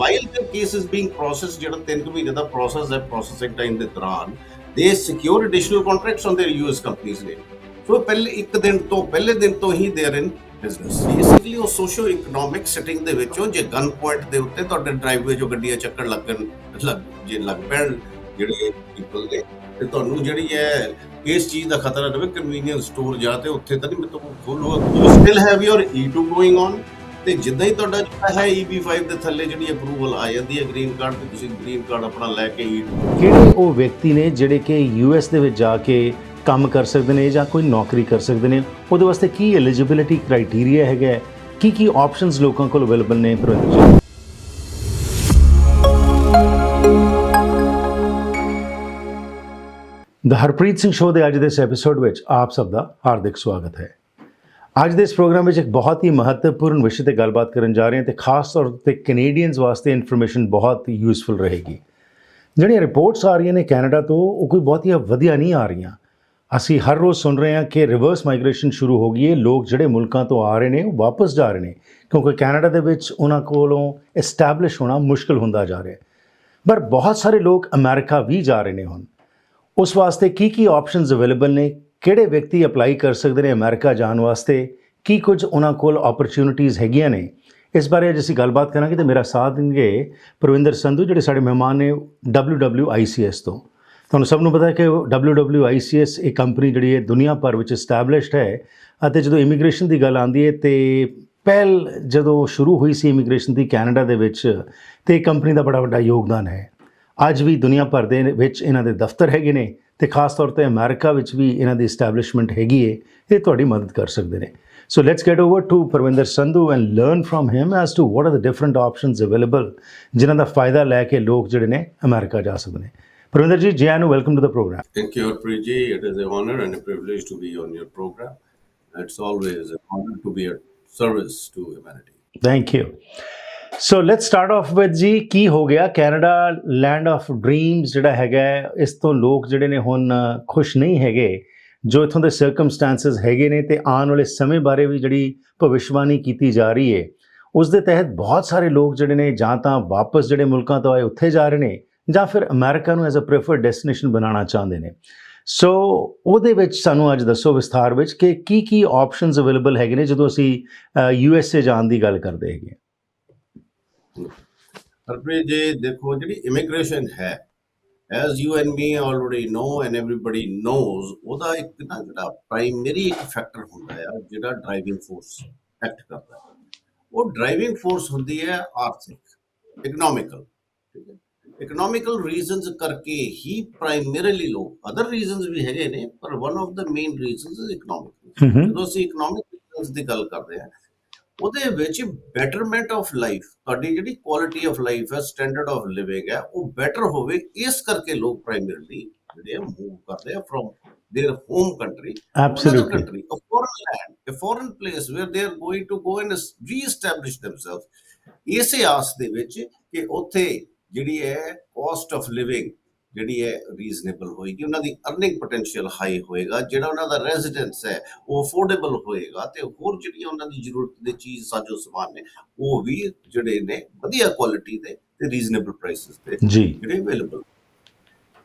while the case is being processed ਜਿਹੜਾ 3 ਮਹੀਨੇ ਦਾ ਪ੍ਰੋਸੈਸ ਹੈ ਪ੍ਰੋਸੈਸਿੰਗ ਟਾਈਮ ਦੇ ਦੌਰਾਨ ਦੇ secure additional contracts on their US ਕੰਪਨੀਆਂ ਨੇ ਸੋ ਪਹਿਲੇ ਇੱਕ ਦਿਨ ਤੋਂ ਪਹਿਲੇ ਦਿਨ ਤੋਂ ਹੀ they are in business basically ਉਹ ਸੋਸ਼ੋ ਇਕਨੋਮਿਕ ਸੈਟਿੰਗ ਦੇ ਵਿੱਚੋਂ ਜੇ ਗਨ ਪੁਆਇੰਟ ਦੇ ਉੱਤੇ ਤੁਹਾਡੇ ਡਰਾਈਵਵੇ ਜੋ ਗੱਡੀਆਂ ਚੱਕਣ ਲੱਗਣ ਲੱਗ ਜੇ ਲੱਗ ਪੈਣ ਜਿਹੜੇ ਪੀਪਲ ਨੇ ਤੇ ਤੁਹਾਨੂੰ ਜਿਹੜੀ ਹੈ ਇਸ ਚੀਜ਼ ਦਾ ਖਤਰਾ ਰਵੇ ਕਨਵੀਨੀਅੰਸ ਸਟੋਰ ਜਾ ਤੇ ਉੱਥੇ ਤਾਂ ਨਹੀਂ ਮੈਂ ਤੁਹਾਨੂੰ ਖੋਲੂਗਾ you still have your E2 going on ਤੇ ਜਿੱਦਾਂ ਹੀ ਤੁਹਾਡਾ ਜਿਹੜਾ ਹੈ EB5 ਦੇ ਥੱਲੇ ਜਿਹੜੀ ਅਪਰੂਵਲ ਆ ਜਾਂਦੀ ਹੈ ਗ੍ਰੀਨ ਕਾਰਡ ਤੇ ਤੁਸੀਂ ਗ੍ਰੀਨ ਕਾਰਡ ਆਪਣਾ ਲੈ ਕੇ E2 ਕਿਹੜੇ ਉਹ ਵਿਅਕਤੀ ਨੇ ਜਿਹੜੇ ਕਿ ਯੂਐਸ ਦੇ ਵਿੱਚ ਜਾ ਕੇ ਕੰਮ ਕਰ ਸਕਦੇ ਨੇ ਜਾਂ ਕੋਈ ਨੌਕਰੀ ਕਰ ਸਕਦੇ ਨੇ? ਉਹਦੇ ਵਾਸਤੇ ਕੀ ਐਲੀਜੀਬਿਲਿਟੀ ਕ੍ਰਾਈਟੇਰੀਆ ਹੈਗਾ ਕੀ ਕੀ ਆਪਸ਼ਨਸ ਲੋਕਾਂ ਕੋਲ ਅਵੇਲੇਬਲ ਨੇ ਪ੍ਰਵਿੰਦਰ ਜੀ ਦਾ ਹਰਪ੍ਰੀਤ ਸਿੰਘ ਸ਼ੋਅ ਦੇ ਅੱਜ ਦੇ ਇਸ ਐਪੀਸੋਡ ਵਿੱਚ ਆਪ ਸਭ ਦਾ ਹਾਰਦਿਕ ਸਵਾਗਤ ਹੈ। ਅੱਜ ਦੇ ਇਸ ਪ੍ਰੋਗਰਾਮ ਵਿੱਚ ਇੱਕ ਬਹੁਤ ਹੀ ਮਹੱਤਵਪੂਰਨ ਵਿਸ਼ੇ ਤੇ ਗੱਲਬਾਤ ਕਰਨ ਜਾ ਰਹੇ ਹਾਂ ਤੇ ਖਾਸ ਤੌਰ ਤੇ ਕੈਨੇਡੀਅਨਸ ਵਾਸਤੇ ਇਨਫੋਰਮੇਸ਼ਨ ਬਹੁਤ ਯੂਸਫੁਲ ਰਹੇਗੀ। ਜਿਹੜੀਆਂ ਰਿਪੋਰਟਸ ਆ ਰਹੀਆਂ ਨੇ ਕੈਨੇਡਾ ਤੋਂ, ਉਹ ਕੋਈ ਬਹੁਤੀਆਂ ਵਧੀਆ ਨਹੀਂ ਆ ਰਹੀਆਂ। ਅਸੀਂ ਹਰ ਰੋਜ਼ ਸੁਣ ਰਹੇ ਹਾਂ ਕਿ ਰਿਵਰਸ ਮਾਈਗ੍ਰੇਸ਼ਨ ਸ਼ੁਰੂ ਹੋ ਗਈ ਹੈ। ਲੋਕ ਜਿਹੜੇ ਮੁਲਕਾਂ ਤੋਂ ਆ ਰਹੇ ਨੇ, ਉਹ ਵਾਪਸ ਜਾ ਰਹੇ ਨੇ। ਕਿਉਂਕਿ ਕੈਨੇਡਾ ਦੇ ਵਿੱਚ ਉਹਨਾਂ ਕੋਲੋਂ ਐਸਟੈਬਲਿਸ਼ ਹੋਣਾ ਮੁਸ਼ਕਲ ਹੁੰਦਾ ਜਾ ਰਿਹਾ ਹੈ। ਪਰ ਬਹੁਤ ਸਾਰੇ ਲੋਕ ਅਮਰੀਕਾ ਵੀ ਜਾ ਰਹੇ ਨੇ ਹੁਣ। ਉਸ ਵਾਸਤੇ ਕੀ ਕੀ ਆਪਸ਼ਨਸ ਅਵੇਲੇਬਲ ਨੇ? ਕਿਹੜੇ ਵਿਅਕਤੀ ਅਪਲਾਈ ਕਰ ਸਕਦੇ ਨੇ ਅਮਰੀਕਾ ਜਾਣ ਵਾਸਤੇ? ਕੀ ਕੁਝ ਉਹਨਾਂ ਕੋਲ ਓਪਰਚ्युनिटीज ਹੈਗੀਆਂ ਨੇ? ਇਸ ਬਾਰੇ ਅੱਜ ਅਸੀਂ ਗੱਲਬਾਤ ਕਰਾਂਗੇ ਤੇ ਮੇਰਾ ਸਾਥ ਦੇਣਗੇ ਪ੍ਰਵਿੰਦਰ ਸੰਧੂ, ਜਿਹੜੇ ਸਾਡੇ ਮਹਿਮਾਨ ਨੇ WWICS ਤੋਂ। ਤੁਹਾਨੂੰ ਸਭ ਨੂੰ ਪਤਾ ਹੈ ਕਿ WWICS ਇੱਕ ਕੰਪਨੀ ਜਿਹੜੀ ਹੈ ਦੁਨੀਆ ਭਰ ਵਿੱਚ ਸਟੈਬਲਿਸ਼ਡ ਹੈ ਅਤੇ ਜਦੋਂ ਇਮੀਗ੍ਰੇਸ਼ਨ ਦੀ ਗੱਲ ਆਉਂਦੀ ਹੈ ਤੇ ਪਹਿਲ ਜਦੋਂ ਸ਼ੁਰੂ ਹੋਈ ਸੀ ਇਮੀਗ੍ਰੇਸ਼ਨ ਦੀ ਕੈਨੇਡਾ ਦੇ ਵਿੱਚ, ਤੇ ਕੰਪਨੀ ਦਾ ਬੜਾ ਵੱਡਾ ਯੋਗਦਾਨ ਹੈ। ਅੱਜ ਵੀ ਦੁਨੀਆ ਭਰ ਦੇ ਵਿੱਚ ਇਹਨਾਂ ਦੇ ਦਫ਼ਤਰ ਹੈਗੇ ਨੇ। ਤੇ ਖਾਸ ਤੌਰ ਤੇ ਅਮਰੀਕਾ ਵਿੱਚ ਵੀ ਇਹਨਾਂ ਦੀ ਐਸਟੈਬਲਿਸ਼ਮੈਂਟ ਹੈਗੀ ਹੈ ਇਹ ਤੁਹਾਡੀ ਮਦਦ ਕਰ ਸਕਦੇ ਨੇ so let's get over to Parvinder Sandhu and learn from him as to what are the different options available ਜਿਨ੍ਹਾਂ ਦਾ ਫਾਇਦਾ ਲੈ ਕੇ ਲੋਕ ਜਿਹੜੇ ਨੇ ਅਮਰੀਕਾ ਜਾ ਸਕਦੇ ਨੇ ਪਰਵਿੰਦਰ ਜੀ ਜੀ ਆਇਆਂ ਨੂੰ welcome to the program Thank you, Priji. It is an honor and a privilege to be on your program. It's always an honor to be a service to humanity. Thank you so let's start off with ਜੀ ਕੀ ਹੋ ਗਿਆ? Canada land of dreams ਜਿਹੜਾ ਹੈਗਾ ਇਸ ਤੋਂ ਲੋਕ ਜਿਹੜੇ ਨੇ ਹੁਣ ਖੁਸ਼ ਨਹੀਂ ਹੈਗੇ, ਜੋ ਇਥੋਂ ਦੇ ਸਰਕਮਸਟੈਂਸਸ ਹੈਗੇ ਨੇ ਤੇ ਆਉਣ ਵਾਲੇ ਸਮੇਂ ਬਾਰੇ ਵੀ ਜਿਹੜੀ ਭਵਿਸ਼ਵਾਣੀ ਕੀਤੀ ਜਾ ਰਹੀ ਹੈ, ਉਸ ਦੇ ਤਹਿਤ ਬਹੁਤ ਸਾਰੇ ਲੋਕ ਜਿਹੜੇ ਨੇ ਜਾਂ ਤਾਂ ਵਾਪਸ ਜਿਹੜੇ ਮੁਲਕਾਂ ਤੋਂ ਆਏ, ਉੱਥੇ ਜਾ ਰਹੇ ਨੇ, ਜਾਂ ਫਿਰ ਅਮਰੀਕਾ ਨੂੰ ਐਜ਼ ਅ ਪ੍ਰੈਫਰਡ ਡੈਸਟੀਨੇਸ਼ਨ ਬਣਾਉਣਾ ਚਾਹੁੰਦੇ ਨੇ। ਸੋ ਉਹਦੇ ਵਿੱਚ ਸਾਨੂੰ ਅੱਜ ਦੱਸੋ ਵਿਸਥਾਰ ਵਿੱਚ ਕਿ ਕੀ ਕੀ ਆਪਸ਼ਨਸ ਅਵੇਲੇਬਲ ਹੈਗੇ ਨੇ ਜਦੋਂ ਅਸੀਂ ਯੂ ਐਸ ਏ ਜਾਣ ਦੀ ਗੱਲ ਕਰਦੇ ਹੈਗੇ ਹਰਪ੍ਰੀਤ ਜੀ ਦੇਖੋ ਜਿਹੜੀ ਇਮੀਗ੍ਰੇਸ਼ਨ ਹੈ as you and me already know and everybody knows ਉਹਦਾ ਇੱਕ ਨਾ ਜਿਹੜਾ ਪ੍ਰਾਇਮਰੀ ਇੱਕ ਫੈਕਟਰ ਹੁੰਦਾ ਹੈ ਜਿਹੜਾ ਡਰਾਈਵਿੰਗ ਫੋਰਸ ਐਕਟ ਕਰਦਾ ਹੈ। ਉਹ ਡਰਾਈਵਿੰਗ ਫੋਰਸ ਹੁੰਦੀ ਹੈ ਆਰਥਿਕ ਇਕਨੋਮਿਕਲ ਠੀਕ ਹੈ। ਇਕਨੋਮਿਕਲ ਰੀਜ਼ਨਸ ਕਰਕੇ ਹੀ ਪ੍ਰਾਇਮਰੀਲੀ ਲੋਕ ਅਦਰ ਰੀਜ਼ਨਸ ਵੀ ਹੈਗੇ ਨੇ ਪਰ one of the main reasons is economic ਜਦੋਂ ਅਸੀਂ ਇਕਨੋਮਿਕ ਰੀਜ਼ਨਸ ਦੀ ਗੱਲ ਕਰਦੇ ਹਾਂ ਉਹਦੇ ਵਿੱਚ ਬੈਟਰਮੈਂਟ ਆਫ ਲਾਈਫ ਤੁਹਾਡੀ ਜਿਹੜੀ ਕੁਆਲਿਟੀ ਆਫ ਲਾਈਫ ਹੈ ਸਟੈਂਡਰਡ ਆਫ ਲਿਵਿੰਗ ਹੈ ਉਹ ਬੈਟਰ ਹੋਵੇ ਇਸ ਕਰਕੇ ਲੋਕ ਪ੍ਰਾਈਮਰੀਲੀ ਜਿਹੜੇ ਮੂਵ ਕਰਦੇ ਆ from their home country, another country, a foreign land, a foreign place where they are going to go and re-establish themselves. ਇਸੇ ਆਸ ਦੇ ਵਿੱਚ ਕਿ ਉੱਥੇ ਜਿਹੜੀ ਹੈ cost of living ਜਿਹੜੀ ਹੈ ਰੀਜ਼ਨੇਬਲ ਹੋਏਗੀ ਉਹਨਾਂ ਦੀ ਅਰਨਿੰਗ ਪੋਟੈਂਸ਼ੀਅਲ ਹਾਈ ਹੋਏਗਾ ਜਿਹੜਾ ਉਹਨਾਂ ਦਾ ਰੈਜ਼ੀਡੈਂਸ ਹੈ ਉਹ ਅਫੋਰਡੇਬਲ ਹੋਏਗਾ ਤੇ ਹੋਰ ਜਿਹੜੀਆਂ ਉਹਨਾਂ ਦੀ ਜ਼ਰੂਰਤ ਦੇ ਚੀਜ਼ ਸਾਜੋ ਸਮਾਨ ਨੇ ਉਹ ਵੀ ਜਿਹੜੇ ਨੇ ਵਧੀਆ ਕੁਆਲਿਟੀ ਦੇ ਤੇ ਰੀਜ਼ਨੇਬਲ ਪ੍ਰਾਈਸਸ ਤੇ ਜਿਹੜੇ ਅਵੇਲੇਬਲ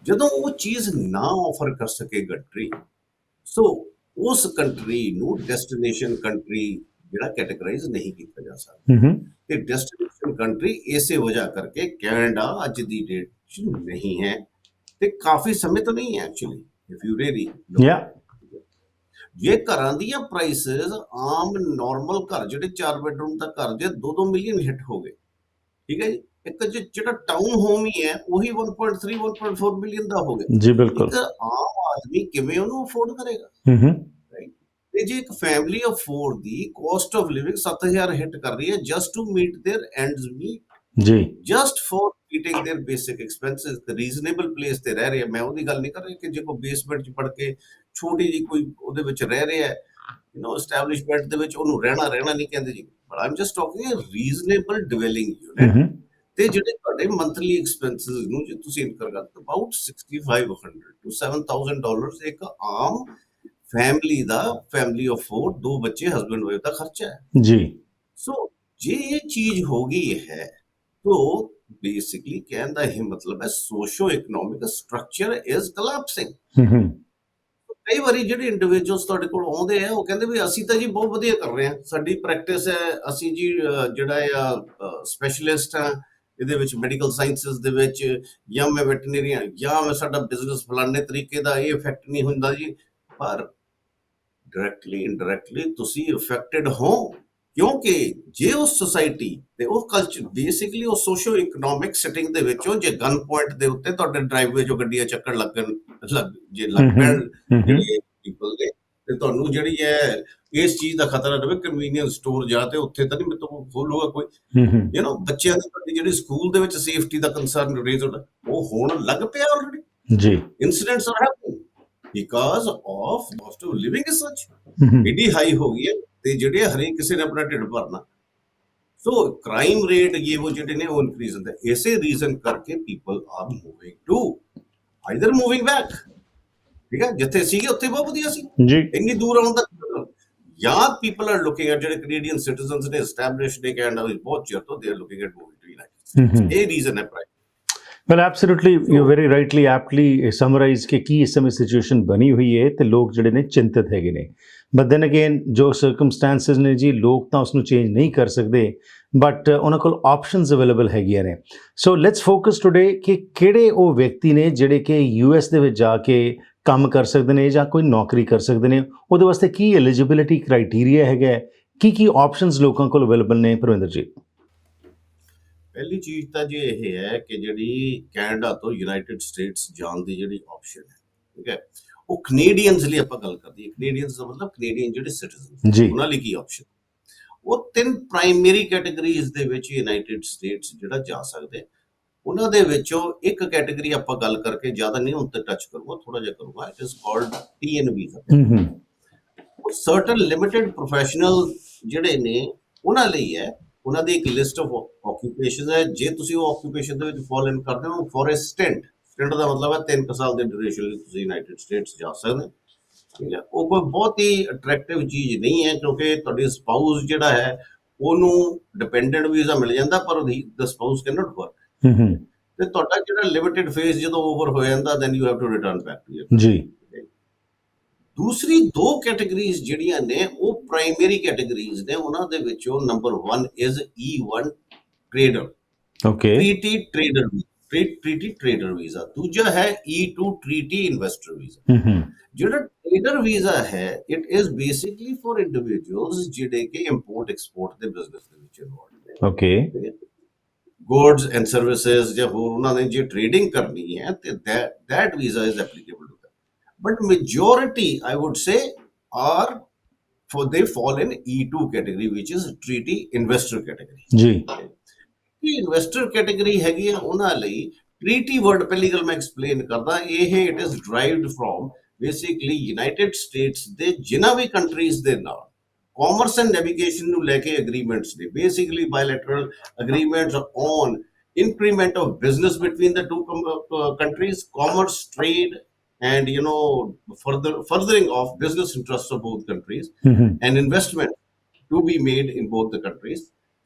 ਜਦੋਂ ਉਹ ਚੀਜ਼ ਨਾ ਆਫਰ ਕਰ ਸਕੇ ਕੰਟਰੀ ਸੋ ਉਸ ਕੰਟਰੀ ਨੂੰ ਡੈਸਟੀਨੇਸ਼ਨ ਕੰਟਰੀ ਜਿਹੜਾ ਕੈਟਾਗਰਾਈਜ਼ ਨਹੀਂ ਕੀਤਾ ਜਾ ਸਕਦਾ। ਤੇ ਡੈਸਟੀਨੇਸ਼ਨ ਕੰਟਰੀ ਇਸੇ ਵਜ੍ਹਾ ਕਰਕੇ ਕੈਨੇਡਾ ਅੱਜ ਦੀ ਡੇਟ 'ਚ ਨਹੀਂ ਹੈ। ਤੇ ਕਾਫੀ ਸਮੇਂ ਤੋਂ ਨਹੀਂ ਐਕਚੁਅਲੀ ਇਫ ਯੂ ਰੀਲੀ ਯਾ ਜੇ ਘਰਾਂ ਦੀਆਂ ਪ੍ਰਾਈਸਸ ਆਮ ਨਾਰਮਲ ਘਰ ਜਿਹੜੇ 4 ਬੈਡਰੂਮ ਦਾ ਘਰ ਦੇ 2-2 ਮਿਲੀਅਨ ਹਿੱਟ ਹੋ ਗਏ। ਠੀਕ ਹੈ ਜੀ? ਇੱਕ ਜਿਹੜਾ ਟਾਊਨ ਹੋਮ ਹੀ ਹੈ ਉਹੀ 1.3 1.4 ਬਿਲੀਅਨ ਦਾ ਹੋ ਗਿਆ। ਜੀ ਬਿਲਕੁਲ। ਇੱਕ ਆਮ ਆਦਮੀ ਕਿਵੇਂ ਉਹਨੂੰ ਅਫੋਰਡ ਕਰੇਗਾ? ਹੂੰ ਹੂੰ। ਤੇ ਜੇ ਇੱਕ ਫੈਮਿਲੀ ਆਫ 4 ਦੀ ਕਾਸਟ ਆਫ ਲਿਵਿੰਗ 7000 ਹਿੱਟ ਕਰ ਰਹੀ ਹੈ just to meet their ends meet ਜੀ। Just for eating their basic expenses the reasonable place ਤੇ ਰਹਿ ਰਿਹਾ ਮੈਂ ਉਹਦੀ ਗੱਲ ਨਹੀਂ ਕਰ ਰਿਹਾ ਕਿ ਜੇ ਕੋਈ ਬੇਸਮੈਂਟ 'ਚ ਪੜ ਕੇ ਛੋਟੀ ਜੀ ਕੋਈ ਉਹਦੇ ਵਿੱਚ ਰਹਿ ਰਿਹਾ ਯੂ نو ਐਸਟੈਬਲਿਸ਼ਮੈਂਟ ਦੇ ਵਿੱਚ ਉਹਨੂੰ ਰਹਿਣਾ ਰਹਿਣਾ ਨਹੀਂ ਕਹਿੰਦੇ ਜੀ। But I'm just talking reasonable dwelling unit ਤੇ ਜਿਹੜੇ ਤੁਹਾਡੇ ਮੰਥਲੀ ਐਕਸਪੈਂਸਸ ਨੂੰ ਜੇ ਤੁਸੀਂ ਇਨਕਰ ਕਰਦੇ ਅਬਾਊਟ 6500 ਟੂ 7000 ਡਾਲਰ ਇੱਕ ਆਮ ਫੈਮਿਲੀ ਦਾ ਫੈਮਿਲੀ ਆਫ 4 ਦੋ ਬੱਚੇ ਹਸਬੰਡ ਵਾਈਫ ਦਾ ਖਰਚਾ ਹੈ। ਜੀ। ਸੋ ਜੇ ਇਹ ਚੀਜ਼ ਹੋ ਗਈ ਹੈ ਤੋ ਬੇਸਿਕਲੀ ਕਹਿਣ ਇਹ ਮਤਲਬ ਹੈ socio economic structure is collapsing ਕਈ ਵਾਰੀ ਜਿਹੜੇ ਇੰਡੀਵਿਜੂਅਲਸ ਤੁਹਾਡੇ ਕੋਲ ਆਉਂਦੇ ਆ ਉਹ ਕਹਿੰਦੇ ਵੀ ਅਸੀਂ ਤਾਂ ਜੀ ਬਹੁਤ ਵਧੀਆ ਕਰ ਰਹੇ ਹਾਂ ਸਾਡੀ ਪ੍ਰੈਕਟਿਸ ਹੈ ਅਸੀਂ ਜੀ ਜਿਹੜਾ ਆ ਸਪੈਸ਼ਲਿਸਟ ਆ ਇਹਦੇ ਵਿੱਚ ਮੈਡੀਕਲ ਸਾਇੰਸਸ ਦੇ ਵਿੱਚ ਜਾਂ ਮੈਂ ਵੈਟਰਨਰੀਅਨ ਜਾਂ ਮੈਂ ਸਾਡਾ ਬਿਜ਼ਨਸ ਫਲਾਣੇ ਤਰੀਕੇ ਦਾ ਇਹ ਇਫੈਕਟ ਨਹੀਂ ਹੁੰਦਾ ਜੀ। ਪਰ ਡਾਇਰੈਕਟਲੀ ਇਨਡਾਇਰੈਕਟਲੀ ਤੁਸੀਂ ਅਫੈਕਟਡ ਹੋ। ਕਿਉਂਕਿ ਜੇ ਉਹ ਸੁਸਾਇਟੀ ਤੇ ਉਹ ਕਲਚਰ ਬੇਸਿਕਲੀ ਉਹ ਸੋਸ਼ੋ ਇਕਨੋਮਿਕ ਸੈਟਿੰਗ ਦੇ ਵਿੱਚੋਂ ਜੇ ਗਨ ਪੁਆਇੰਟ ਦੇ ਉੱਤੇ ਤੁਹਾਡੇ ਡਰਾਈਵਵੇ ਜੋ ਗੱਡੀਆਂ ਚੱਕਣ ਲੱਗਣ ਲੱਗ ਜੇ ਲੱਗ ਹਮ ਹਮ। ਪੈਣ ਹੂੰ ਹੂੰ ਜਿਹੜੇ ਪੀਪਲ ਦੇ ਤੇ ਤੁਹਾਨੂੰ ਜਿਹੜੀ ਹੈ ਇਸ ਚੀਜ਼ ਦਾ ਖਤਰਾ ਰਵੇ ਕਨਵੀਨੀਅੰਸ ਸਟੋਰ ਜਾ ਤੇ ਉੱਥੇ ਤਾਂ ਨਹੀਂ ਮੇਰੇ ਖੋਲੂਗਾ ਕੋਈ। ਯੂ نو ਬੱਚਿਆਂ ਦੀ ਜਿਹੜੀ ਸਕੂਲ ਦੇ ਵਿੱਚ ਸੇਫਟੀ ਦਾ ਕੰਸਰਨ ਰੇਜ਼ ਹੁੰਦਾ ਉਹ ਹੋਣ ਲੱਗ ਪਿਆ ਆਲਰੇਡੀ ਜੀ। Incidents are happening because of cost of living is such ਏਡੀ ਹਾਈ ਹੋ ਗਈ ਹੈ। ਤੇ ਜਿਹੜੇ ਹਰੇਕ ਕਿਸੇ ਨੇ ਆਪਣਾ ਢਿੱਡ ਭਰਨਾ। ਸੋ ਕ੍ਰਾਈਮ ਰੇਟ ਇਹ ਉਹ ਜਿਹੜੇ ਨੇ ਉਹ ਇਨਕਰੀਜ਼ ਹੁੰਦਾ। ਇਸੇ ਰੀਜ਼ਨ ਕਰਕੇ people are moving to either moving back ਠੀਕ ਹੈ ਜਿੱਥੇ ਸੀਗੇ ਉੱਥੇ ਬਹੁਤ ਵਧੀਆ ਸੀ। ਇੰਨੀ ਦੂਰ ਆਉਣ ਦਾ? ਜਾਂ ਪੀਪਲ ਆਰ ਲੁਕਿੰਗ ਐਟ ਜਿਹੜੇ ਕੈਨੇਡੀਅਨ ਸਿਟੀਜ਼ਨਸ ਨੇ ਐਸਟੈਬਲਿਸ਼ਡ ਨੇ ਕੈਨੇਡਾ ਵਿੱਚ ਬਹੁਤ ਚਿਰ ਤੋਂ they are looking at moving to United ਇਹ ਰੀਜ਼ਨ ਹੈ prime well absolutely you very rightly aptly summarize ਕਿ ਕੀ ਇਸ ਸਮੇਂ ਸਿਚੁਏਸ਼ਨ ਬਣੀ ਹੋਈ ਹੈ ਤੇ ਲੋਕ ਜਿਹੜੇ ਨੇ ਚਿੰਤਤ ਹੈਗੇ ਨੇ। ਬਟ ਦੈਨ ਅਗੇਨ ਜੋ ਸਰਕਮਸਟੈਂਸਸ ਨੇ ਜੀ, ਲੋਕ ਤਾਂ ਉਸ ਨੂੰ ਚੇਂਜ ਨਹੀਂ ਕਰ ਸਕਦੇ ਬਟ ਉਹਨਾਂ ਕੋਲ ਆਪਸ਼ਨਸ ਅਵੇਲੇਬਲ ਹੈਗੀਆਂ ਨੇ। ਸੋ ਲੈਟਸ ਫੋਕਸ ਟੁਡੇ ਕਿ ਕਿਹੜੇ ਉਹ ਵਿਅਕਤੀ ਨੇ ਜਿਹੜੇ ਕਿ ਯੂਐਸ ਦੇ ਵਿੱਚ ਜਾ ਕੇ ਕੰਮ ਕਰ ਸਕਦੇ ਨੇ ਜਾਂ ਕੋਈ ਨੌਕਰੀ ਕਰ ਸਕਦੇ ਨੇ। ਉਹਦੇ ਵਾਸਤੇ ਕੀ ਐਲੀਜੀਬਿਲਿਟੀ ਕ੍ਰਾਈਟੇਰੀਆ ਹੈਗਾ ਕੀ ਕੀ ਆਪਸ਼ਨਸ ਲੋਕਾਂ ਕੋਲ ਅਵੇਲੇਬਲ ਨੇ, ਪਰਵਿੰਦਰ ਜੀ? ਪਹਿਲੀ ਚੀਜ਼ ਤਾਂ ਜੇ ਇਹ ਹੈ ਕਿ ਜਿਹੜੀ ਕੈਨੇਡਾ ਤੋਂ ਯੂਨਾਈਟਿਡ ਸਟੇਟਸ ਜਾਣ ਦੀ ਜਿਹੜੀ ਆਪਸ਼ਨ ਹੈ, ਠੀਕ ਹੈ। ਉਹ ਕੈਨੇਡੀਅਨਸ ਲਈ ਆਪਾਂ ਗੱਲ ਕਰਦੇ ਹਾਂ। ਕੈਨੇਡੀਅਨਸ ਦਾ ਮਤਲਬ ਕੈਨੇਡੀਅਨ ਜਿਹੜੇ ਸਿਟੀਜ਼ਨ ਉਹਨਾਂ ਲਈ ਕੀ ਆਪਸ਼ਨ ਉਹ ਤਿੰਨ ਪ੍ਰਾਇਮਰੀ ਕੈਟਾਗਰੀਜ਼ ਦੇ ਵਿੱਚ ਯੂਨਾਈਟਿਡ ਸਟੇਟਸ ਜਿਹੜਾ ਜਾ ਸਕਦੇ ਉਹਨਾਂ ਦੇ ਵਿੱਚੋਂ ਇੱਕ ਕੈਟਾਗਰੀ ਆਪਾਂ ਗੱਲ ਕਰਕੇ ਜ਼ਿਆਦਾ ਨਹੀਂ ਹੁਣ ਤੇ ਟੱਚ ਕਰੂੰਗਾ ਥੋੜਾ ਜਿਹਾ ਕਰੂੰਗਾ। It is called TN visa hmm hmm. Certain limited professional ਜਿਹੜੇ ਨੇ ਉਹਨਾਂ ਲਈ ਹੈ। ਉਹਨਾਂ ਦੀ ਇੱਕ ਲਿਸਟ ਆਫ ਆਕੂਪੇਸ਼ਨਸ ਹੈ। ਜੇ ਤੁਸੀਂ ਉਹ ਆਕੂਪੇਸ਼ਨ ਦੇ ਵਿੱਚ ਫਾਲ ਇਨ ਕਰਦੇ ਹੋ ਫॉर ਅ ਸਟੈਂਟ ਸਟੈਂਟ ਦਾ ਮਤਲਬ ਹੈ 3 ਸਾਲ ਦੇ ਡਿਊਰੇਸ਼ਨ ਲਈ ਤੁਸੀਂ ਯੂਨਾਈਟਿਡ ਸਟੇਟਸ ਜਾ ਸਕਦੇ ਹੋ। ਠੀਕ ਹੈ ਉਹ ਕੋਈ ਬਹੁਤ ਹੀ ਅਟਰੈਕਟਿਵ ਚੀਜ਼ ਨਹੀਂ ਹੈ ਕਿਉਂਕਿ ਤੁਹਾਡੀ ਸਪਾਊਸ ਜਿਹੜਾ ਹੈ ਉਹਨੂੰ ਡਿਪੈਂਡੈਂਟ ਵੀਜ਼ਾ ਮਿਲ ਜਾਂਦਾ ਪਰ ਉਹਦੀ the spouse can not work hmm hmm. ਤੇ ਤੁਹਾਡਾ ਜਿਹੜਾ ਲਿਮਿਟਿਡ ਫੇਜ਼ ਜਦੋਂ ਓਵਰ ਹੋ ਜਾਂਦਾ then you have to return back to your ਜੀ। ਦੂਸਰੀ ਦੋ ਕੈਟਾਗਰੀਜ਼ ਜਿਹੜੀਆਂ ਨੇ ਉਹ ਪ੍ਰਾਇਮਰੀ ਕੈਟਾਗਰੀਜ਼ ਨੇ ਉਹਨਾਂ ਦੇ ਵਿੱਚੋਂ number 1 is E1 trader okay treaty trader treaty trader visa ਦੂਜਾ ਹੈ E2 treaty investor visa hmm hmm ਜਿਹੜਾ ਟ੍ਰੇਡਰ ਵੀਜ਼ਾ ਹੈ it is basically for individuals ਜਿਹੜੇ ਕਿ ਇੰਪੋਰਟ ਐਕਸਪੋਰਟ ਦੇ ਬਿਜ਼ਨਸ ਦੇ ਵਿੱਚ ਇਨਵੋਲਵਡ ਨੇ ਓਕੇ ਗੁੱਡਸ ਐਂਡ ਸਰਵਿਸਿਜ਼ ਜਾਂ ਹੋਰ ਉਹਨਾਂ ਨੇ ਜੇ ਟ੍ਰੇਡਿੰਗ ਕਰਨੀ ਹੈ ਤੇ that visa is applicable to them. But majority i would say are for they fall in e2 category which is treaty investor category. ਜੀ ਇਹ ਇਨਵੈਸਟਰ ਕੈਟਾਗਰੀ ਹੈਗੀ ਆ ਉਹਨਾਂ ਲਈ ਟ੍ਰੀਟੀ ਵਰਡ ਪਹਿਲੀ ਗੱਲ ਮੈਂ ਐਕਸਪਲੇਨ ਕਰਦਾ ਇਹ it is derived from basically United States ਦੇ ਜਿਨ੍ਹਾਂ ਵੀ ਕੰਟਰੀਜ਼ ਦੇ ਨਾਲ ਕਾਮਰਸ ਐਂਡ ਨੈਵੀਗੇਸ਼ਨ ਨੂੰ ਲੈ ਕੇ ਐਗਰੀਮੈਂਟਸ ਨੇ basically bilateral agreements on increment of business between the two com- uh, countries commerce trade and you know further furthering of business interests of both countries ਹੂੰ ਹੂੰ and investment to be made in both the countries